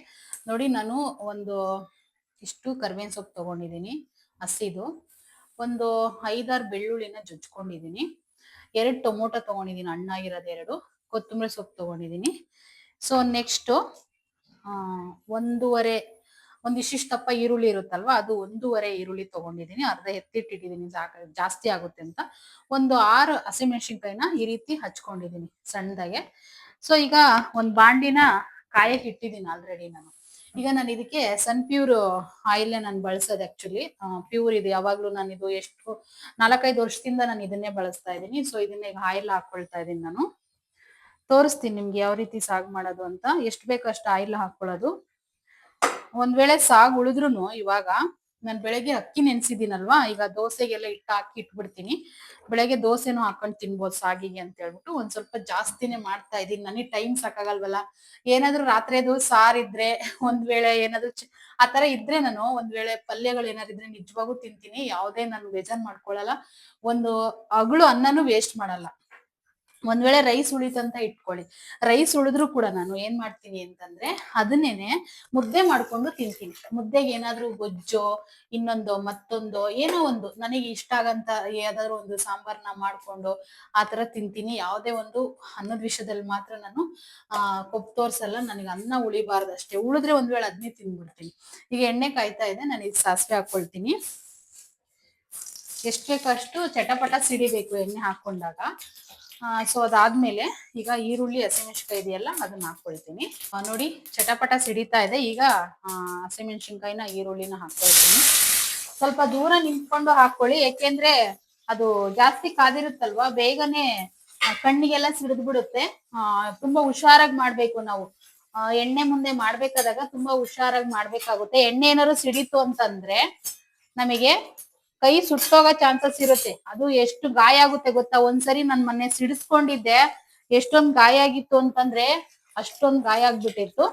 ನೋಡಿ, ನಾನು ಒಂದು ಇಷ್ಟು ಕರ್ಬೇವಿನ ಸೊಪ್ಪು ತಗೊಂಡಿದ್ದೀನಿ ಹಸಿದು. ಒಂದು ಐದಾರು ಬೆಳ್ಳುಳ್ಳಿನ ಜೊಚ್ಕೊಂಡಿದ್ದೀನಿ ಎರಡು ಟೊಮೊಟೊ ತಗೊಂಡಿದ್ದೀನಿ ಹಣ್ಣಾಗಿರೋದು ಎರಡು. ಕೊತ್ತಂಬರಿ ಸೊಪ್ಪು ತಗೊಂಡಿದ್ದೀನಿ ಸೊ ನೆಕ್ಸ್ಟು ಒಂದೂವರೆ ಒಂದು ಇಷ್ಟಿಷ್ಟಪ್ಪ ಈರುಳ್ಳಿ ಇರುತ್ತಲ್ವಾ, ಅದು ಒಂದೂವರೆ ಈರುಳ್ಳಿ ತಗೊಂಡಿದ್ದೀನಿ, ಅರ್ಧ ಎತ್ತಿಟ್ಟಿದ್ದೀನಿ ಜಾಸ್ತಿ ಆಗುತ್ತೆ ಅಂತ. ಒಂದು ಆರು ಹಸಿಮೆಣಸಿನ್ಕಾಯಿನ ಈ ರೀತಿ ಹಚ್ಕೊಂಡಿದ್ದೀನಿ ಸಣ್ಣದಾಗೆ. ಸೊ ಈಗ ಒಂದು ಬಾಂಡಿನ ಕಾಯಕ್ಕೆ ಇಟ್ಟಿದ್ದೀನಿ ಆಲ್ರೆಡಿ ನಾನು. ಈಗ ನಾನು ಇದಕ್ಕೆ ಸನ್ ಪ್ಯೂರ್ ಆಯಿಲ್ ನಾನು ಬಳಸೋದು ಆಕ್ಚುಲಿ ಪ್ಯೂರ್ ಇದು ಯಾವಾಗ್ಲೂ ನಾನು ಇದು ಎಷ್ಟು, ನಾಲ್ಕೈದು ವರ್ಷದಿಂದ ನಾನು ಇದನ್ನೇ ಬಳಸ್ತಾ ಇದ್ದೀನಿ. ಸೊ ಇದನ್ನ ಈಗ ಆಯಿಲ್ ಹಾಕೊಳ್ತಾ ಇದ್ದೀನಿ ನಾನು. ತೋರಿಸ್ತೀನಿ ನಿಮ್ಗೆ ಯಾವ ರೀತಿ ಸಾಗ್ ಮಾಡೋದು ಅಂತ. ಎಷ್ಟು ಬೇಕೋ ಅಷ್ಟು ಆಯಿಲ್ ಹಾಕೊಳ್ಳೋದು ಒಂದ್ ವೇಳೆ ಸಾಗ್ ಉಳಿದ್ರು ಇವಾಗ ನಾನು ಬೆಳಗ್ಗೆ ಅಕ್ಕಿ ನೆನ್ಸಿದೀನಲ್ವಾ ಈಗ ದೋಸೆಗೆಲ್ಲ ಹಿಟ್ಟು ಹಾಕಿ ಇಟ್ಬಿಡ್ತೀನಿ. ಬೆಳಗ್ಗೆ ದೋಸೆನೂ ಹಾಕೊಂಡು ತಿನ್ಬೋದು ಸಾಗಿಗೆ ಅಂತ ಹೇಳ್ಬಿಟ್ಟು ಒಂದ್ ಸ್ವಲ್ಪ ಜಾಸ್ತಿನೇ ಮಾಡ್ತಾ ಇದೀನಿ ನನಗೆ ಟೈಮ್ ಸಾಕಾಗಲ್ವಲ್ಲ. ಏನಾದ್ರೂ ಸಾರ್ ಇದ್ರೆ, ಒಂದ್ ವೇಳೆ ಏನಾದ್ರು ಆ ತರ ಇದ್ರೆ ನಾನು ಒಂದ್ ವೇಳೆ ಪಲ್ಯಗಳು ಏನಾದ್ರು ಇದ್ರೆ ನಿಜವಾಗೂ ತಿಂತೀನಿ. ಯಾವುದೇ ನಾನು ಬೇಜಾರ್ ಮಾಡ್ಕೊಳಲ್ಲ. ಒಂದು ಅಗಳು ಅನ್ನನೂ ವೇಸ್ಟ್ ಮಾಡಲ್ಲ. ಒಂದ್ ವೇಳೆ ರೈಸ್ ಉಳಿತಂತ ಇಟ್ಕೊಳ್ಳಿ. ರೈಸ್ ಉಳಿದ್ರು ಕೂಡ ನಾನು ಏನ್ ಮಾಡ್ತೀನಿ ಅಂತಂದ್ರೆ ಅದನ್ನೇನೆ ಮುದ್ದೆ ಮಾಡ್ಕೊಂಡು ತಿಂತೀನಿ. ಮುದ್ದೆಗೆ ಏನಾದ್ರೂ ಗೊಜ್ಜೋ, ಇನ್ನೊಂದು ಮತ್ತೊಂದು, ಏನೋ ಒಂದು ನನಗೆ ಇಷ್ಟ ಆಗಂತ ಯಾವ್ದಾದ್ರು ಒಂದು ಸಾಂಬಾರ್ನ ಮಾಡ್ಕೊಂಡು ಆ ತರ ತಿಂತೀನಿ. ಯಾವುದೇ ಒಂದು ಅನ್ನದ ವಿಷಯದಲ್ಲಿ ಮಾತ್ರ ನಾನು, ಆ ಕೊಪ್ಪು ತೋರ್ಸಲ್ಲ, ನನಗೆ ಅನ್ನ ಉಳಿಬಾರ್ದು ಅಷ್ಟೇ. ಉಳಿದ್ರೆ ಒಂದ್ ವೇಳೆ ಅದನ್ನೇ ತಿಂದ್ಬಿಡ್ತೀನಿ. ಈಗ ಎಣ್ಣೆ ಕಾಯ್ತಾ ಇದೆ, ನಾನು ಇದು ಸಾಸಿವೆ ಹಾಕೊಳ್ತೀನಿ. ಎಷ್ಟು ಬೇಕೋ ಅಷ್ಟು ಚಟಪಟ ಸಿಡಿಬೇಕು ಎಣ್ಣೆ ಹಾಕೊಂಡಾಗ. ಸೊ ಅದಾದ್ಮೇಲೆ ಈಗ ಈರುಳ್ಳಿ, ಹಸಿಮೆಣಸಿನ್ಕಾಯಿ ಇದೆಯಲ್ಲ, ಅದನ್ನ ಹಾಕೊಳ್ತೀನಿ ನೋಡಿ, ಚಟಪಟ ಸಿಡಿತಾ ಇದೆ. ಈಗ ಹಸಿಮೆಣಸಿನ್ಕಾಯಿನ, ಈರುಳ್ಳಿನ ಹಾಕೊಳ್ತೀನಿ ಸ್ವಲ್ಪ ದೂರ ನಿಂತ್ಕೊಂಡು ಹಾಕೊಳ್ಳಿ ಯಾಕೆಂದ್ರೆ ಅದು ಜಾಸ್ತಿ ಕಾದಿರುತ್ತಲ್ವಾ? ಬೇಗನೆ ಕಣ್ಣಿಗೆಲ್ಲ ಸಿಡಿದ್ ಬಿಡುತ್ತೆ ತುಂಬಾ ಹುಷಾರಾಗಿ ಮಾಡ್ಬೇಕು ನಾವು. ಎಣ್ಣೆ ಮುಂದೆ ಮಾಡ್ಬೇಕಾದಾಗ ತುಂಬಾ ಹುಷಾರಾಗಿ ಮಾಡ್ಬೇಕಾಗುತ್ತೆ. ಎಣ್ಣೆ ಏನಾದ್ರು ಸಿಡಿತು ಅಂತಂದ್ರೆ ನಮಗೆ ಕೈ ಸುಟ್ಟೋಗೋ ಚಾನ್ಸಸ್ ಇರುತ್ತೆ. ಅದು ಎಷ್ಟು ಗಾಯ ಆಗುತ್ತೆ ಗೊತ್ತಾ? ಒಂದ್ಸರಿ ನನ್ ಮೊನ್ನೆ ಸಿಡಿಸ್ಕೊಂಡಿದ್ದೆ. ಎಷ್ಟೊಂದ್ ಗಾಯ ಆಗಿತ್ತು ಅಂತಂದ್ರೆ ಅಷ್ಟೊಂದ್ ಗಾಯ ಆಗ್ಬಿಟ್ಟಿತ್ತು.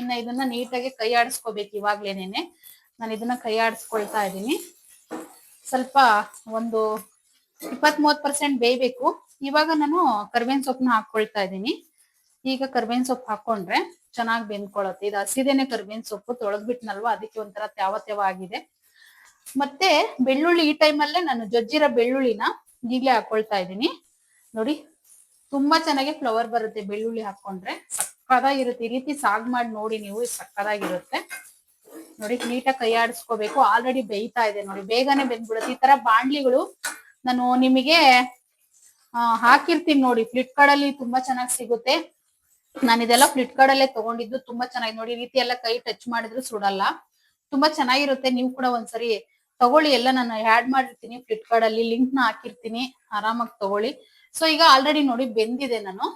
ಇನ್ನ ಇದನ್ನ ನೀಟಾಗಿ ಕೈ ಆಡಿಸ್ಕೋಬೇಕು ಇವಾಗ್ಲೇನೇನೆ ನಾನು ಇದನ್ನ ಕೈ ಆಡಿಸ್ಕೊಳ್ತಾ ಇದ್ದೀನಿ. ಸ್ವಲ್ಪ ಒಂದು ಇಪ್ಪತ್ ಮೂವತ್ ಪರ್ಸೆಂಟ್ ಬೇಯ್ಬೇಕು. ಇವಾಗ ನಾನು ಕರ್ಬೇನ್ ಸೊಪ್ಪನ್ನ ಹಾಕೊಳ್ತಾ ಇದ್ದೀನಿ. ಈಗ ಕರ್ಬೇನ್ ಸೊಪ್ಪು ಹಾಕೊಂಡ್ರೆ ಚೆನ್ನಾಗಿ ಬೆಂದ್ಕೊಳತ್ತೆ. ಇದು ಹಸಿದೇನೆ ಕರ್ಬೇನ್ ಸೊಪ್ಪು ತೊಳೆದ್ಬಿಟ್ನಲ್ವಾ? ಅದಕ್ಕೆ ಒಂಥರ ತ್ಯಾವ ತ್ಯಾವ ಆಗಿದೆ. ಮತ್ತೆ ಬೆಳ್ಳುಳ್ಳಿ ಈ ಟೈಮಲ್ಲೇ ನಾನು ಜಜ್ಜಿರೋ ಬೆಳ್ಳುಳ್ಳಿನ ಈಗಲೇ ಹಾಕೊಳ್ತಾ ಇದ್ದೀನಿ. ನೋಡಿ, ತುಂಬಾ ಚೆನ್ನಾಗಿ ಫ್ಲವರ್ ಬರುತ್ತೆ ಬೆಳ್ಳುಳ್ಳಿ ಹಾಕೊಂಡ್ರೆ ಸಕ್ಕದಾಗಿರುತ್ತೆ ಈ ರೀತಿ ಸಾಗ್ ಮಾಡಿ ನೋಡಿ ನೀವು ಸಕ್ಕದಾಗಿರುತ್ತೆ ನೋಡಿ, ನೀಟಾಗಿ ಕೈ ಆಡಿಸ್ಕೋಬೇಕು ಆಲ್ರೆಡಿ ಬೇಯ್ತಾ ಇದೆ ನೋಡಿ. ಬೇಗನೆ ಬೆಂದ್ಬಿಡುತ್ತೆ. ಈ ತರ ಬಾಣ್ಲಿಗಳು ನಾನು ನಿಮಗೆ ಹಾಕಿರ್ತೀನಿ ನೋಡಿ. ಫ್ಲಿಪ್ಕಾರ್ಟ್ ಅಲ್ಲಿ ತುಂಬಾ ಚೆನ್ನಾಗಿ ಸಿಗುತ್ತೆ. ನಾನು ಇದೆಲ್ಲ ಫ್ಲಿಪ್ಕಾರ್ಟ್ ಅಲ್ಲೇ ತಗೊಂಡಿದ್ದು ತುಂಬಾ ಚೆನ್ನಾಗಿ ನೋಡಿ, ಈ ರೀತಿ ಎಲ್ಲ ಕೈ ಟಚ್ ಮಾಡಿದ್ರು ಸುಡಲ್ಲ. ತುಂಬಾ ಚೆನ್ನಾಗಿರುತ್ತೆ. ನೀವು ಕೂಡ ಒಂದ್ಸರಿ ತಗೊಳ್ಳಿ, ಎಲ್ಲ ನಾನು ಆಡ್ ಮಾಡಿರ್ತೀನಿ ಫ್ಲಿಪ್ಕಾರ್ಟ್ ಅಲ್ಲಿ ಲಿಂಕ್ನ ಹಾಕಿರ್ತೀನಿ, ಆರಾಮಾಗಿ ತಗೊಳ್ಳಿ. ಸೊ ಈಗ ಆಲ್ರೆಡಿ ನೋಡಿ ಬೆಂದಿದೆ ನಾನು.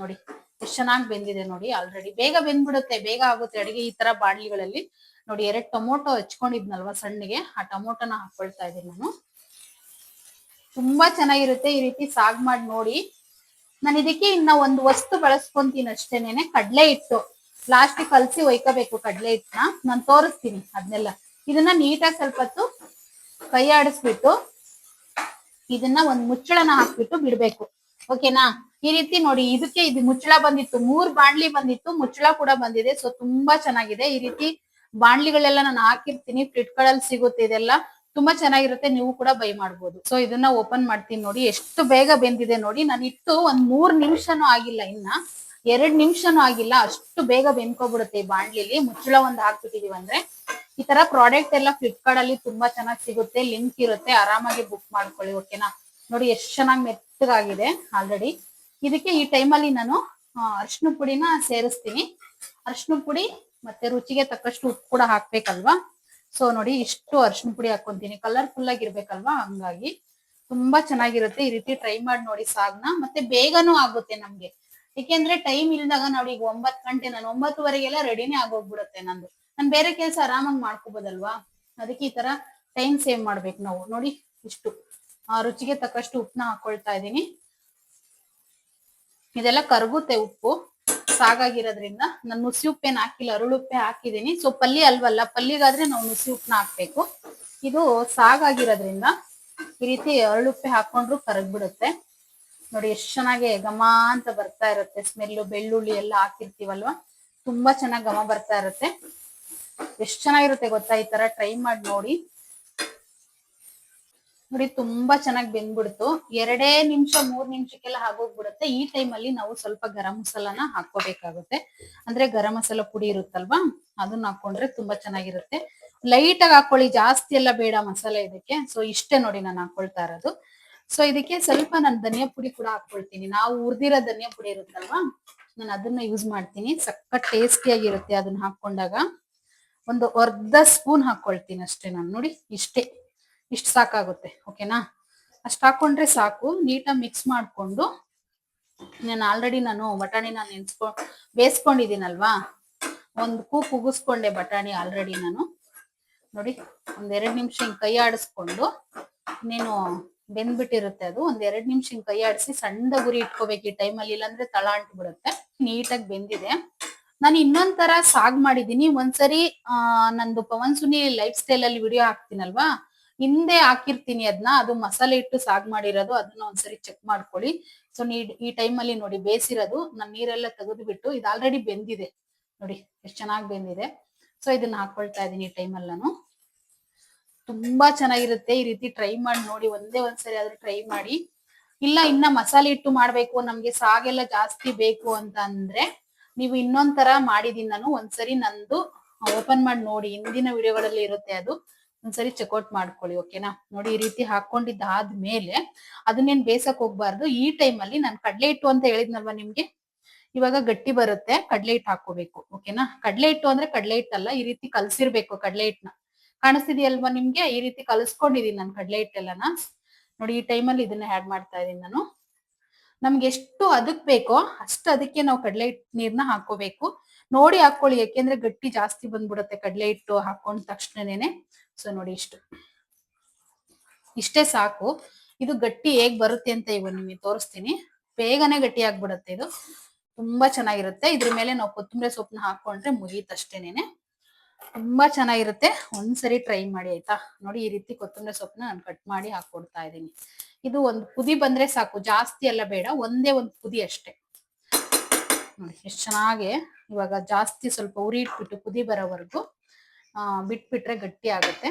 ನೋಡಿ, ಎಷ್ಟು ಚೆನ್ನಾಗಿ ಬೆಂದಿದೆ ನೋಡಿ ಆಲ್ರೆಡಿ ಬೇಗ ಬೆಂದ್ಬಿಡುತ್ತೆ, ಬೇಗ ಆಗುತ್ತೆ ಅಡಿಗೆ ಈ ತರ ಬಾಣ್ಲಿಗಳಲ್ಲಿ. ನೋಡಿ, ಎರಡು ಟೊಮೊಟೊ ಹಚ್ಕೊಂಡಿದ್ನಲ್ವಾ ಸಣ್ಣಗೆ, ಆ ಟೊಮೊಟೊನ ಹಾಕೊಳ್ತಾ ಇದ್ದೀನಿ ನಾನು. ತುಂಬಾ ಚೆನ್ನಾಗಿರುತ್ತೆ, ಈ ರೀತಿ ಸಾಗ್ ಮಾಡಿ ನೋಡಿ. ನಾನು ಇದಕ್ಕೆ ಇನ್ನ ಒಂದು ವಸ್ತು ಬಳಸ್ಕೊಂತೀನಿ ಅಷ್ಟೇನೆ ಕಡ್ಲೆ ಹಿಟ್ಟು. ಲಾಸ್ಟ್ ಕಲ್ಸಿ ಒಯ್ಕೋಬೇಕು ಕಡಲೆ ಹಿಟ್ಟನ್ನ. ನಾನು ತೋರಿಸ್ತೀನಿ ಅದನ್ನೆಲ್ಲ ಇದನ್ನ ನೀಟಾಗಿ ಸ್ವಲ್ಪ ಹೊತ್ತು ಕೈ ಆಡಿಸ್ಬಿಟ್ಟು ಇದನ್ನ ಒಂದ್ ಮುಚ್ಚಳನ ಹಾಕ್ಬಿಟ್ಟು ಬಿಡ್ಬೇಕು. ಓಕೆನಾ? ಈ ರೀತಿ ನೋಡಿ, ಇದಕ್ಕೆ ಇದು ಮುಚ್ಚಳ ಬಂದಿತ್ತು. ಮೂರ್ ಬಾಣ್ಲಿ ಬಂದಿತ್ತು, ಮುಚ್ಚಳ ಕೂಡ ಬಂದಿದೆ. ಸೊ ತುಂಬಾ ಚೆನ್ನಾಗಿದೆ. ಈ ರೀತಿ ಬಾಣ್ಲಿಗಳೆಲ್ಲ ನಾನು ಹಾಕಿರ್ತೀನಿ. ಫ್ಲಿಟ್ಗಳಲ್ಲಿ ಸಿಗುತ್ತೆ ಇದೆಲ್ಲ. ತುಂಬಾ ಚೆನ್ನಾಗಿರುತ್ತೆ. ನೀವು ಕೂಡ ಬೈ ಮಾಡ್ಬೋದು. ಸೊ ಇದನ್ನ ಓಪನ್ ಮಾಡ್ತೀನಿ ನೋಡಿ. ಎಷ್ಟು ಬೇಗ ಬೆಂದಿದೆ ನೋಡಿ. ನಾನು ಇಟ್ಟು ಒಂದ್ ಮೂರ್ ನಿಮಿಷನೂ ಆಗಿಲ್ಲ ಇನ್ನ. ಎರಡ್ ನಿಮಿಷನೂ ಆಗಿಲ್ಲ. ಅಷ್ಟು ಬೇಗ ಬೆಂದ್ಕೊಬಿಡುತ್ತೆ ಈ ಬಾಣ್ಲಿಲಿ. ಮುಚ್ಚಳ ಒಂದ್ ಹಾಕ್ಬಿಟ್ಟಿದೀವಿ ಅಂದ್ರೆ. ಈ ತರ ಪ್ರಾಡಕ್ಟ್ ಎಲ್ಲ ಫ್ಲಿಪ್ಕಾರ್ಟ್ ಅಲ್ಲಿ ತುಂಬಾ ಚೆನ್ನಾಗಿ ಸಿಗುತ್ತೆ ಲಿಂಕ್ ಇರುತ್ತೆ, ಆರಾಮಾಗಿ ಬುಕ್ ಮಾಡ್ಕೊಳ್ಳಿ ಓಕೆನಾ ನೋಡಿ ಎಷ್ಟು ಚೆನ್ನಾಗಿ ಮೆತ್ತಗಾಗಿದೆ ಆಲ್ರೆಡಿ ಇದಕ್ಕೆ ಈ ಟೈಮಲ್ಲಿ ನಾನು ಅರ್ಶಿನ ಪುಡಿನ ಸೇರಿಸ್ತೀನಿ. ಅರ್ಶಿನ ಪುಡಿ ಮತ್ತೆ ರುಚಿಗೆ ತಕ್ಕಷ್ಟು ಉಪ್ಪು ಕೂಡ ಹಾಕ್ಬೇಕಲ್ವಾ? ಸೊ ನೋಡಿ ಇಷ್ಟು ಅರ್ಶಿನ ಪುಡಿ ಹಾಕೊಂತೀನಿ ಕಲರ್ಫುಲ್ ಆಗಿರ್ಬೇಕಲ್ವಾ? ಹಂಗಾಗಿ ತುಂಬಾ ಚೆನ್ನಾಗಿರುತ್ತೆ. ಈ ರೀತಿ ಟ್ರೈ ಮಾಡಿ ನೋಡಿ ಸಾಗ್ನ ಮತ್ತೆ ಬೇಗನೂ ಆಗುತ್ತೆ ನಮ್ಗೆ. ಏಕೆಂದ್ರೆ ಟೈಮ್ ಇಲ್ದಾಗ ನೋಡಿ ಈಗ ಒಂಬತ್ ಗಂಟೆ, ನಾನು ಒಂಬತ್ತುವರೆಗೆಲ್ಲ ರೆಡಿನೇ ಆಗೋಗ್ಬಿಡುತ್ತೆ ನಂದು. ನಾನ್ ಬೇರೆ ಕೆಲಸ ಆರಾಮಾಗಿ ಮಾಡ್ಕೋಬೋದಲ್ವಾ? ಅದಕ್ಕೆ ಈ ತರ ಟೈಮ್ ಸೇವ್ ಮಾಡ್ಬೇಕು ನಾವು. ನೋಡಿ, ಇಷ್ಟು. ರುಚಿಗೆ ತಕ್ಕಷ್ಟು ಉಪ್ಪನ್ನ ಹಾಕೊಳ್ತಾ ಇದ್ದೀನಿ. ಇದೆಲ್ಲ ಕರಗುತ್ತೆ ಉಪ್ಪು. ಸಾಗಾಗಿರೋದ್ರಿಂದ ನಾನು ನುಸಿ ಉಪ್ಪೇನ್ ಹಾಕಿಲ್ಲ, ಅರುಳುಪ್ಪೆ ಹಾಕಿದೀನಿ ಸೊ ಪಲ್ಯ ಅಲ್ವಲ್ಲ ಪಲ್ಯಗಾದ್ರೆ ನಾವು ನುಸಿ ಉಪ್ಪನ್ನ ಹಾಕ್ಬೇಕು. ಇದು ಸಾಗಾಗಿರೋದ್ರಿಂದ ಈ ರೀತಿ ಅರಳುಪ್ಪೆ ಹಾಕೊಂಡ್ರು ಕರಗ್ಬಿಡುತ್ತೆ. ನೋಡಿ, ಎಷ್ಟು ಚೆನ್ನಾಗಿ ಘಮ ಅಂತ ಬರ್ತಾ ಇರುತ್ತೆ. ಸ್ಮೆಲ್ಲು ಬೆಳ್ಳುಳ್ಳಿ ಎಲ್ಲ ಹಾಕಿರ್ತೀವಲ್ವಾ? ತುಂಬಾ ಚೆನ್ನಾಗಿ ಘಮ ಬರ್ತಾ ಇರುತ್ತೆ. ಎಷ್ಟು ಚೆನ್ನಾಗಿರುತ್ತೆ ಗೊತ್ತಾ ಈ ತರ ಟ್ರೈ ಮಾಡಿ ನೋಡಿ. ನೋಡಿ ತುಂಬಾ ಚೆನ್ನಾಗಿ ಬೆಂದ್ಬಿಡ್ತು. ಎರಡೇ ನಿಮಿಷ, ಮೂರ್ ನಿಮಿಷಕ್ಕೆಲ್ಲ ಆಗೋಗ್ಬಿಡುತ್ತೆ. ಈ ಟೈಮ್ ಅಲ್ಲಿ ನಾವು ಸ್ವಲ್ಪ ಗರಂ ಮಸಾಲಾನ ಹಾಕೋಬೇಕಾಗುತ್ತೆ ಅಂದ್ರೆ ಗರಂ ಮಸಾಲ ಪುಡಿ ಇರುತ್ತಲ್ವಾ? ಅದನ್ನ ಹಾಕೊಂಡ್ರೆ ತುಂಬಾ ಚೆನ್ನಾಗಿರುತ್ತೆ. ಲೈಟ್ ಆಗಿ ಹಾಕೊಳ್ಳಿ, ಜಾಸ್ತಿ ಎಲ್ಲ ಬೇಡ ಮಸಾಲೆ ಇದಕ್ಕೆ. ಸೊ ಇಷ್ಟೇ ನೋಡಿ ನಾನು ಹಾಕೊಳ್ತಾ ಇರೋದು. ಸೊ ಇದಕ್ಕೆ ಸ್ವಲ್ಪ ನಾನು ಧನಿಯಾ ಪುಡಿ ಕೂಡ ಹಾಕೊಳ್ತೀನಿ. ನಾವು ಹುರಿದಿರೋ ಧನಿಯಾ ಪುಡಿ ಇರುತ್ತಲ್ವಾ? ನಾನು ಅದನ್ನ ಯೂಸ್ ಮಾಡ್ತೀನಿ. ಸಕ್ಕ ಟೇಸ್ಟಿಯಾಗಿರುತ್ತೆ ಅದನ್ನ ಹಾಕೊಂಡಾಗ. ಒಂದು ಅರ್ಧ ಸ್ಪೂನ್ ಹಾಕೊಳ್ತೀನಿ ಅಷ್ಟೇ ನಾನು, ನೋಡಿ, ಇಷ್ಟೇ. ಇಷ್ಟು ಸಾಕಾಗುತ್ತೆ, ಓಕೆನಾ? ಅಷ್ಟು ಹಾಕೊಂಡ್ರೆ ಸಾಕು. ನೀಟಾಗಿ ಮಿಕ್ಸ್ ಮಾಡ್ಕೊಂಡು, ನಾನು ಆಲ್ರೆಡಿ ನಾನು ಬಟಾಣಿನ ನೆನ್ಸ್ಕೊ ಬೇಯಿಸ್ಕೊಂಡಿದ್ದೀನಲ್ವಾ ಒಂದು ಕೂ ಕುಗಿಸ್ಕೊಂಡೆ ಬಟಾಣಿ ಆಲ್ರೆಡಿ ನಾನು. ನೋಡಿ, ಒಂದ್ ಎರಡ್ ನಿಮಿಷ ಹಿಂಗ್ ಕೈ ಆಡಿಸ್ಕೊಂಡು ನೀನು ಬೆಂದ್ಬಿಟ್ಟಿರುತ್ತೆ ಅದು, ಒಂದ್ ಎರಡ್ ನಿಮಿಷ ಹಿಂಗ್ ಕೈ ಆಡಿಸಿ ಸಣ್ಣ ಗುರಿ ಇಟ್ಕೋಬೇಕು ಈ ಟೈಮಲ್ಲಿ ಇಲ್ಲಾಂದ್ರೆ ತಳ ಅಂಟು ಬಿಡುತ್ತೆ ನೀಟಾಗಿ ಬೆಂದಿದೆ. ನಾನು ಇನ್ನೊಂದ್ ಸಾಗ್ ಮಾಡಿದೀನಿ. ಒಂದ್ಸರಿ, ಆ, ನಂದು ಪವನ್ ಸುನಿ ಲೈಫ್ ಸ್ಟೈಲ್ ಅಲ್ಲಿ ವಿಡಿಯೋ ಹಾಕ್ತೀನಲ್ವಾ? ಹಿಂದೆ ಹಾಕಿರ್ತೀನಿ ಅದನ್ನ ಅದು ಮಸಾಲೆ ಇಟ್ಟು ಸಾಗ್ ಮಾಡಿರೋದು. ಅದನ್ನ ಒಂದ್ಸರಿ ಚೆಕ್ ಮಾಡ್ಕೊಳ್ಳಿ. ಸೊ ನೀ, ಈ ಅಲ್ಲಿ ನೋಡಿ ಬೇಯಿಸಿರೋದು. ನಾನು ನೀರೆಲ್ಲ ತೆಗೆದು ಬಿಟ್ಟು ಇದು ಆಲ್ರೆಡಿ ಬೆಂದಿದೆ. ನೋಡಿ, ಎಷ್ಟು ಚೆನ್ನಾಗಿ ಬೆಂದಿದೆ. ಸೊ ಇದನ್ನ ಹಾಕೊಳ್ತಾ ಇದೀನಿ ಈ ಟೈಮ್ ನಾನು ತುಂಬಾ ಚೆನ್ನಾಗಿರುತ್ತೆ. ಈ ರೀತಿ ಟ್ರೈ ಮಾಡಿ ನೋಡಿ, ಒಂದೇ ಒಂದ್ಸರಿ ಆದ್ರೂ ಟ್ರೈ ಮಾಡಿ. ಇಲ್ಲ, ಇನ್ನ ಮಸಾಲೆ ಇಟ್ಟು ಮಾಡ್ಬೇಕು. ನಮ್ಗೆ ಸಾಗೆಲ್ಲ ಜಾಸ್ತಿ ಬೇಕು ಅಂತ ಅಂದ್ರೆ ನೀವು ಇನ್ನೊಂದ್ ತರ ಮಾಡಿದೀನಿ ನಾನು. ಒಂದ್ಸರಿ ನಂದು ಓಪನ್ ಮಾಡಿ ನೋಡಿ. ಹಿಂದಿನ ವಿಡಿಯೋಗಳಲ್ಲಿ ಇರುತ್ತೆ ಅದು. ಒಂದ್ಸರಿ ಚೆಕ್ಔಟ್ ಮಾಡ್ಕೊಳ್ಳಿ ಓಕೆನಾ ನೋಡಿ ಈ ರೀತಿ ಹಾಕೊಂಡಿದ್ದಾದ್ಮೇಲೆ ಅದನ್ನೇನ್ ಬೇಸಕ್ ಹೋಗ್ಬಾರ್ದು. ಈ ಟೈಮ್ ಅಲ್ಲಿ ನಾನು ಕಡಲೆ ಹಿಟ್ಟು ಅಂತ ಹೇಳಿದ್ನಲ್ವಾ ನಿಮ್ಗೆ? ಇವಾಗ ಗಟ್ಟಿ ಬರುತ್ತೆ, ಕಡಲೆ ಹಿಟ್ಟು ಹಾಕೋಬೇಕು ಓಕೆನಾ ಕಡಲೆ ಹಿಟ್ಟು ಅಂದ್ರೆ ಕಡಲೆ ಹಿಟ್ಟಲ್ಲ, ಈ ರೀತಿ ಕಲಸಿರ್ಬೇಕು ಕಡಲೆ ಹಿಟ್ಟನ್ನ ಕಾಣಿಸ್ತಿದೆಯಲ್ವಾ ನಿಮ್ಗೆ? ಈ ರೀತಿ ಕಲಿಸ್ಕೊಂಡಿದೀನಿ ನಾನು ಕಡ್ಲೆ ಹಿಟ್ಟೆಲ್ಲನ. ನೋಡಿ ಈ ಟೈಮಲ್ಲಿ ಇದನ್ನ ಆಡ್ ಮಾಡ್ತಾ ಇದೀನಿ ನಾನು. ನಮ್ಗೆ ಎಷ್ಟು ಅದಕ್ ಬೇಕೋ ಅಷ್ಟು ಅದಕ್ಕೆ ನಾವು ಕಡಲೆ ಹಿಟ್ಟು ನೀರ್ನ ಹಾಕೋಬೇಕು. ನೋಡಿ ಹಾಕೊಳ್ಳಿ, ಯಾಕೆಂದ್ರೆ ಗಟ್ಟಿ ಜಾಸ್ತಿ ಬಂದ್ಬಿಡುತ್ತೆ ಕಡಲೆ ಹಿಟ್ಟು ಹಾಕೊಂಡ ತಕ್ಷಣನೇನೆ. ಸೊ, ನೋಡಿ ಇಷ್ಟು. ಇಷ್ಟೇ ಸಾಕು. ಇದು ಗಟ್ಟಿ ಹೇಗ್ ಬರುತ್ತೆ ಅಂತ ಇವಾಗ ನಿಮಗೆ ತೋರಿಸ್ತೀನಿ. ಬೇಗನೆ ಗಟ್ಟಿ ಆಗ್ಬಿಡುತ್ತೆ ಇದು. ತುಂಬಾ ಚೆನ್ನಾಗಿರುತ್ತೆ. ಇದ್ರ ಮೇಲೆ ನಾವು ಕೊತ್ತಂಬರಿ ಸೊಪ್ಪನ್ನ ಹಾಕೊಂಡ್ರೆ ಮುಗೀತಷ್ಟೇನೆ ತುಂಬಾ ಚೆನ್ನಾಗಿರುತ್ತೆ. ಒಂದ್ಸರಿ ಟ್ರೈ ಮಾಡಿ, ಆಯ್ತಾ? ನೋಡಿ, ಈ ರೀತಿ ಕೊತ್ತಂಬರಿ ಸೊಪ್ಪನ್ನ ನಾನು ಕಟ್ ಮಾಡಿ ಹಾಕೊಡ್ತಾ ಇದ್ದೀನಿ. ಇದು ಒಂದು ಕುದಿ ಬಂದ್ರೆ ಸಾಕು, ಜಾಸ್ತಿ ಎಲ್ಲ ಬೇಡ, ಒಂದೇ ಒಂದು ಕುದಿ ಅಷ್ಟೇ. ನೋಡಿ, ಎಷ್ಟು ಚೆನ್ನಾಗಿ ಇವಾಗ ಜಾಸ್ತಿ ಸ್ವಲ್ಪ ಉರಿ ಇಟ್ಬಿಟ್ಟು ಕುದಿ ಬರೋವರೆಗೂ ಬಿಟ್ಬಿಟ್ರೆ ಗಟ್ಟಿ ಆಗುತ್ತೆ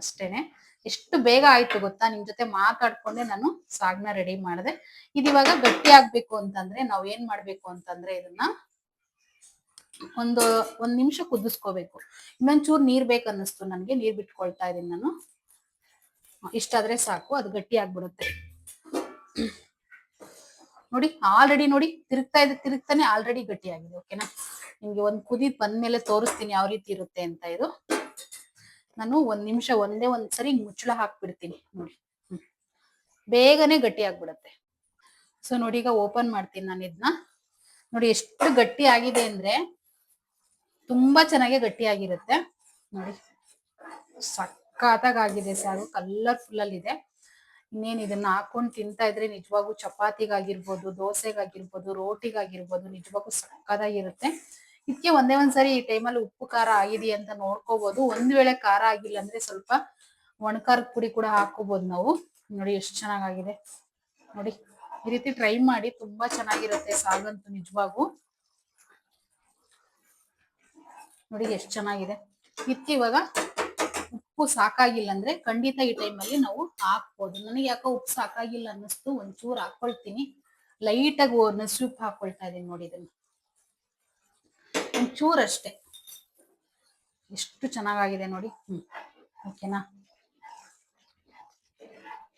ಅಷ್ಟೇನೆ. ಎಷ್ಟು ಬೇಗ ಆಯ್ತು ಗೊತ್ತಾ? ನಿಮ್ ಜೊತೆ ಮಾತಾಡ್ಕೊಂಡೆ ನಾನು ಸಾಗ್ನ ರೆಡಿ ಮಾಡಿದೆ. ಇದಿವಾಗ ಗಟ್ಟಿ ಆಗ್ಬೇಕು ಅಂತಂದ್ರೆ ನಾವ್ ಏನ್ ಮಾಡ್ಬೇಕು ಅಂತಂದ್ರೆ ಇದನ್ನ ಒಂದು, ಒಂದ್ ನಿಮಿಷ ಕುದಿಸ್ಕೋಬೇಕು. ಇನ್ನೊಂದ್ ಚೂರ್ ನೀರ್ ಬೇಕನ್ನಿಸ್ತು ನನ್ಗೆ, ನೀರ್ ಬಿಟ್ಕೊಳ್ತಾ ಇದೀನಿ ನಾನು. ಇಷ್ಟಾದ್ರೆ ಸಾಕು, ಅದು ಗಟ್ಟಿ ಆಗ್ಬಿಡುತ್ತೆ. ನೋಡಿ ಆಲ್ರೆಡಿ ನೋಡಿ, ತಿರುಗ್ತಾ ಇದೆ, ತಿರುಗ್ತಾನೆ ಆಲ್ರೆಡಿ ಗಟ್ಟಿ ಆಗಿದೆ ಓಕೆನಾ ನಿಮ್ಗೆ ಒಂದ್ ಕುದಿ ಬಂದ್ಮೇಲೆ ತೋರಿಸ್ತೀನಿ ಯಾವ ರೀತಿ ಇರುತ್ತೆ ಅಂತ ಇದು. ನಾನು ಒಂದ್ ನಿಮಿಷ ಒಂದೇ ಒಂದ್ಸರಿ ಮುಚ್ಚಳ ಹಾಕ್ಬಿಡ್ತೀನಿ, ನೋಡಿ. ಬೇಗನೆ ಗಟ್ಟಿ ಆಗ್ಬಿಡತ್ತೆ. ಸೊ ನೋಡಿ, ಈಗ ಓಪನ್ ಮಾಡ್ತೀನಿ ನಾನು ಇದನ್ನ ನೋಡಿ, ಎಷ್ಟು ಗಟ್ಟಿ ಆಗಿದೆ ಅಂದ್ರೆ ತುಂಬಾ ಚೆನ್ನಾಗಿ ಗಟ್ಟಿ ಆಗಿರುತ್ತೆ. ನೋಡಿ. ಸಖತ್ತಾಗಿದೆ ಸಾರು ಕಲರ್ಫುಲ್ ಅಲ್ಲಿ ಇದೆ ಇನ್ನೇನು ಇದನ್ನ ಹಾಕೊಂಡು ತಿಂತಾ ಇದ್ರೆ ನಿಜವಾಗೂ ಚಪಾತಿಗಾಗಿರ್ಬೋದು, ದೋಸೆಗಾಗಿರ್ಬೋದು, ರೋಟಿಗಾಗಿರ್ಬೋದು ನಿಜವಾಗೂ ಸಖತ್ತಾಗಿರುತ್ತೆ. ಇದಕ್ಕೆ ಒಂದೇ ಒಂದ್ಸರಿ ಈ ಟೈಮಲ್ಲಿ ಉಪ್ಪು, ಖಾರ ಆಗಿದೆಯಾ ಅಂತ ನೋಡ್ಕೋಬಹುದು ಒಂದ್ ವೇಳೆ ಖಾರ ಆಗಿಲ್ಲ ಅಂದ್ರೆ ಸ್ವಲ್ಪ ಒಣಖಾರದ ಪುಡಿ ಕೂಡ ಹಾಕೋಬಹುದು ನಾವು. ನೋಡಿ ಎಷ್ಟು ಚೆನ್ನಾಗಾಗಿದೆ. ನೋಡಿ, ಈ ರೀತಿ ಟ್ರೈ ಮಾಡಿ ತುಂಬಾ ಚೆನ್ನಾಗಿರುತ್ತೆ ಸಾಗಂತೂ ನಿಜವಾಗೂ ನೋಡಿ ಎಷ್ಟು ಚೆನ್ನಾಗಿದೆ. ಇದಕ್ಕೆ ಇವಾಗ ಉಪ್ಪು ಸಾಕಾಗಿಲ್ಲ ಅಂದ್ರೆ ಖಂಡಿತ ಈ ಟೈಮಲ್ಲಿ ನಾವು ಹಾಕ್ಬೋದು. ನನಗೆ ಯಾಕೋ ಉಪ್ಪು ಸಾಕಾಗಿಲ್ಲ ಅನ್ನಿಸ್ತು, ಒಂಚೂರು ಹಾಕೊಳ್ತೀನಿ. ಲೈಟಾಗಿ ನಸಿ ಉಪ್ಪು ಹಾಕೊಳ್ತಾ ಇದೀನಿ ನೋಡಿ ಇದನ್ನ. ಒಂಚೂರು ಅಷ್ಟೇ. ಎಷ್ಟು ಚೆನ್ನಾಗಾಗಿದೆ ನೋಡಿ. ಹ್ಮ್ ಓಕೆನಾ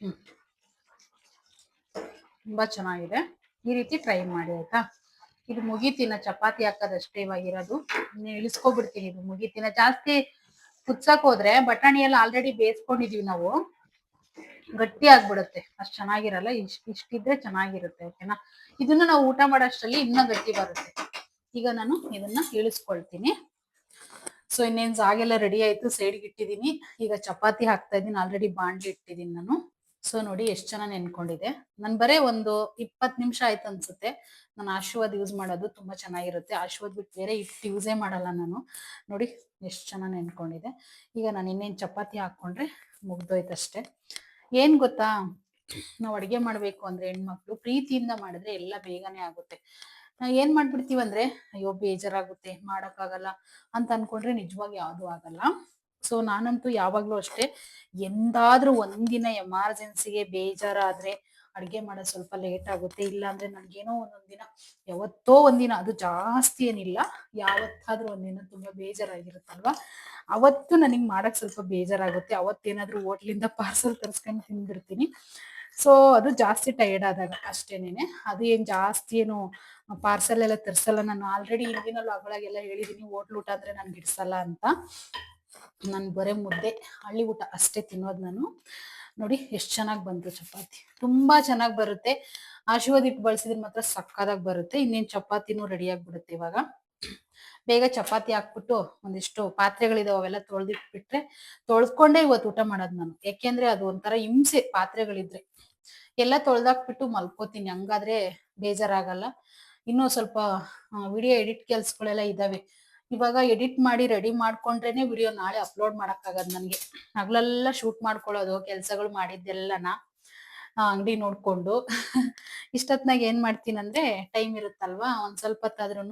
ಹ್ಮ್. ತುಂಬಾ ಚೆನ್ನಾಗಿದೆ. ಈ ರೀತಿ ಟ್ರೈ ಮಾಡಿ ಆಯ್ತಾ? ಇದು ಮುಗಿತಿನ ಚಪಾತಿ ಹಾಕೋದಷ್ಟೇ ಇವಾಗಿರೋದು. ಇಳಿಸ್ಕೊಬಿಡ್ತೀನಿ ಇದು ಮುಗಿತಿನ ಜಾಸ್ತಿ ಕುದ್ಸಕ್ ಹೋದ್ರೆ ಬಟಾಣಿ ಎಲ್ಲ ಆಲ್ರೆಡಿ ಬೇಯಿಸ್ಕೊಂಡಿದೀವಿ ನಾವು. ಗಟ್ಟಿ ಆಗ್ಬಿಡುತ್ತೆ. ಅಷ್ಟ್ ಚೆನ್ನಾಗಿರಲ್ಲ ಇಷ್ಟ ಇಷ್ಟಿದ್ರೆ ಚೆನ್ನಾಗಿರುತ್ತೆ ಓಕೆನಾ ಇದನ್ನ ನಾವು ಊಟ ಮಾಡೋಷ್ಟರಲ್ಲಿ ಇನ್ನ ಗಟ್ಟಿ ಬರುತ್ತೆ. ಈಗ ನಾನು ಇದನ್ನ ಇಳಿಸ್ಕೊಳ್ತೀನಿ. ಸೊ ಇನ್ನೇನ್ ಸಾಗೆಲ್ಲ ರೆಡಿ ಆಯ್ತು ಸೈಡ್ಗೆ ಇಟ್ಟಿದ್ದೀನಿ ಈಗ ಚಪಾತಿ ಹಾಕ್ತಾ ಇದ್ದೀನಿ ಆಲ್ರೆಡಿ ಬಾಂಡ್ಲಿ ಇಟ್ಟಿದ್ದೀನಿ ನಾನು. ಸೊ ನೋಡಿ ಎಷ್ಟು ಚೆನ್ನಾಗಿ ನೆನ್ಕೊಂಡಿದೆ. ನಾನು ಬರೇ ಒಂದು ಇಪ್ಪತ್ತು ನಿಮಿಷ ಆಯ್ತು ಅನ್ಸುತ್ತೆ. ನಾನು ಆಶೀರ್ವಾದ ಯೂಸ್ ಮಾಡೋದು ತುಂಬಾ ಚೆನ್ನಾಗಿರುತ್ತೆ. ಆಶೀರ್ವಾದ ಬಿಟ್ಟು ಬೇರೆ ಇಟ್ಟು ಯೂಸೇ ಮಾಡಲ್ಲ ನಾನು. ನೋಡಿ ಎಷ್ಟು ಚೆನ್ನಾಗಿ ನೆನ್ಕೊಂಡಿದೆ. ಈಗ ನಾನು ಇನ್ನೇನು ಚಪಾತಿ ಹಾಕೊಂಡ್ರೆ ಮುಗ್ದೋಯ್ತಷ್ಟೇ. ಏನ್ ಗೊತ್ತಾ? ನಾವು ಅಡಿಗೆ ಮಾಡ್ಬೇಕು ಅಂದ್ರೆ ಹೆಣ್ಮಕ್ಳು ಪ್ರೀತಿಯಿಂದ ಮಾಡಿದ್ರೆ ಎಲ್ಲ ಬೇಗನೆ ಆಗುತ್ತೆ. ನಾವ್ ಏನ್ ಮಾಡ್ಬಿಡ್ತೀವಿ ಅಂದ್ರೆ ಅಯ್ಯೋ ಬೇಜಾರಾಗುತ್ತೆ, ಮಾಡೋಕ್ಕಾಗಲ್ಲ ಅಂತ ಅನ್ಕೊಂಡ್ರೆ ನಿಜವಾಗಿ ಯಾವ್ದು ಆಗಲ್ಲ. ಸೊ ನಾನಂತೂ ಯಾವಾಗ್ಲೂ ಅಷ್ಟೇ, ಎಂದಾದ್ರೂ ಒಂದಿನ ಎಮರ್ಜೆನ್ಸಿಗೆ ಬೇಜಾರಾದ್ರೆ ಅಡ್ಗೆ ಮಾಡೋದು ಸ್ವಲ್ಪ ಲೇಟ್ ಆಗುತ್ತೆ. ಇಲ್ಲ ಅಂದ್ರೆ ನನ್ಗೇನೋ ಒಂದೊಂದ್ ದಿನ, ಯಾವತ್ತೋ ಒಂದಿನ ಅದು ಜಾಸ್ತಿ ಏನಿಲ್ಲ, ಯಾವತ್ತಾದ್ರೂ ಒಂದಿನ ತುಂಬಾ ಬೇಜಾರಾಗಿರುತ್ತಲ್ವಾ? ಅವತ್ತು ನನಗೆ ಮಾಡಕ್ ಸ್ವಲ್ಪ ಬೇಜಾರಾಗುತ್ತೆ. ಅವತ್ತೇನಾದ್ರೂ ಹೋಟ್ಲಿಂದ ಪಾರ್ಸಲ್ ತರಿಸ್ಕೊಂಡು ತಿಂದಿರ್ತೀನಿ ಸೊ ಅದು ಜಾಸ್ತಿ ಟೈರ್ಡ್ ಆದಾಗ ಅಷ್ಟೇನೆ ಅದು ಏನ್ ಜಾಸ್ತಿ ಏನು ಪಾರ್ಸಲ್ ಎಲ್ಲ ತರ್ಸಲ್ಲ. ನಾನು ಆಲ್ರೆಡಿ ಹಿಂದಿನಲ್ಲೂ ಅಗಳಾಗೆಲ್ಲ ಹೇಳಿದೀನಿ, ಹೋಟ್ಲ್ ಊಟ ಅಂದ್ರೆ ನನ್ಗೆ ಇಡ್ಸಲ್ಲ ಅಂತ. ನಾನು ಬರೇ ಮುದ್ದೆ, ಹಳ್ಳಿ ಊಟ ಅಷ್ಟೇ ತಿನ್ನೋದು ನಾನು. ನೋಡಿ ಎಷ್ಟು ಚೆನ್ನಾಗಿ ಬಂತು ಚಪಾತಿ. ತುಂಬಾ ಚೆನ್ನಾಗಿ ಬರುತ್ತೆ. ಆಶೀರ್ವಾದ ಇಟ್ಟು ಬಳಸಿದ್ರೆ ಮಾತ್ರ ಸಕ್ಕದಾಗಿ ಬರುತ್ತೆ. ಇನ್ನೇನು ಚಪಾತಿನೂ ರೆಡಿ ಆಗಿಬಿಡುತ್ತೆ ಇವಾಗ. ಬೇಗ ಚಪಾತಿ ಹಾಕ್ಬಿಟ್ಟು ಒಂದಿಷ್ಟು ಪಾತ್ರೆಗಳಿದಾವೆ, ಅವೆಲ್ಲ ತೊಳೆದಿಟ್ಬಿಟ್ರೆ ತೊಳ್ಕೊಂಡೇ ಇವತ್ತು ಊಟ ಮಾಡೋದು ನಾನು. ಯಾಕೆಂದ್ರೆ ಅದು ಒಂಥರ ಹಿಂಸೆ ಪಾತ್ರೆಗಳಿದ್ರೆ. ಎಲ್ಲ ತೊಳ್ದಾಕ್ಬಿಟ್ಟು ಮಲ್ಕೋತೀನಿ, ಹಂಗಾದ್ರೆ ಬೇಜಾರಾಗಲ್ಲ. ಇನ್ನೂ ಸ್ವಲ್ಪ ವಿಡಿಯೋ ಎಡಿಟ್ ಕೆಲ್ಸಗಳೆಲ್ಲ ಇದಾವೆ. ಇವಾಗ ಎಡಿಟ್ ಮಾಡಿ ರೆಡಿ ಮಾಡ್ಕೊಂಡ್ರೇನೆ ವಿಡಿಯೋ ನಾಳೆ ಅಪ್ಲೋಡ್ ಮಾಡಕ್ಕಾಗದ್ ನನ್ಗೆ. ಹಗಲೆಲ್ಲ ಶೂಟ್ ಮಾಡ್ಕೊಳ್ಳೋದು, ಕೆಲ್ಸಗಳು ಮಾಡಿದ್ದೆಲ್ಲನ. ಅಂಗಡಿ ನೋಡ್ಕೊಂಡು. ಇಷ್ಟೊತ್ನಾಗ ಏನ್ ಮಾಡ್ತೀನಿ ಅಂದ್ರೆ ಟೈಮ್ ಇರುತ್ತಲ್ವಾ, ಒಂದ್ ಸ್ವಲ್ಪ ಹೊತ್ತಾದ್ರೂ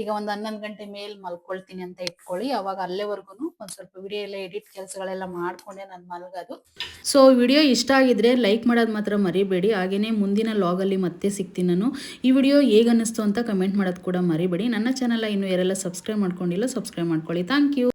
ಈಗ ಒಂದ್ ಹನ್ನೊಂದ್ ಗಂಟೆ ಮೇಲ್ ಮಲ್ಕೊಳ್ತೀನಿ ಅಂತ ಇಟ್ಕೊಳ್ಳಿ. ಅವಾಗ ಅಲ್ಲೇವರೆಗೂ ಒಂದ್ ಸ್ವಲ್ಪ ವಿಡಿಯೋ ಎಲ್ಲ ಎಡಿಟ್ ಕೆಲಸಗಳೆಲ್ಲ ಮಾಡ್ಕೊಂಡೆ ನಾನು ಮಲಗೋದು. ಸೊ ವಿಡಿಯೋ ಇಷ್ಟ ಆಗಿದ್ರೆ ಲೈಕ್ ಮಾಡೋದು ಮಾತ್ರ ಮರಿಬೇಡಿ. ಹಾಗೇನೆ ಮುಂದಿನ ಲಾಗಲ್ಲಿ ಮತ್ತೆ ಸಿಗ್ತೀನಿ ನಾನು. ಈ ವಿಡಿಯೋ ಹೇಗೆ ಅನ್ನಿಸ್ತು ಅಂತ ಕಮೆಂಟ್ ಮಾಡೋದು ಕೂಡ ಮರಿಬೇಡಿ. ನನ್ನ ಚಾನಲ್ ಇನ್ನು ಯಾರೆಲ್ಲ ಸಬ್ಸ್ಕ್ರೈಬ್ ಮಾಡ್ಕೊಂಡಿಲ್ಲ ಸಬ್ಸ್ಕ್ರೈಬ್ ಮಾಡ್ಕೊಳ್ಳಿ. Thank you.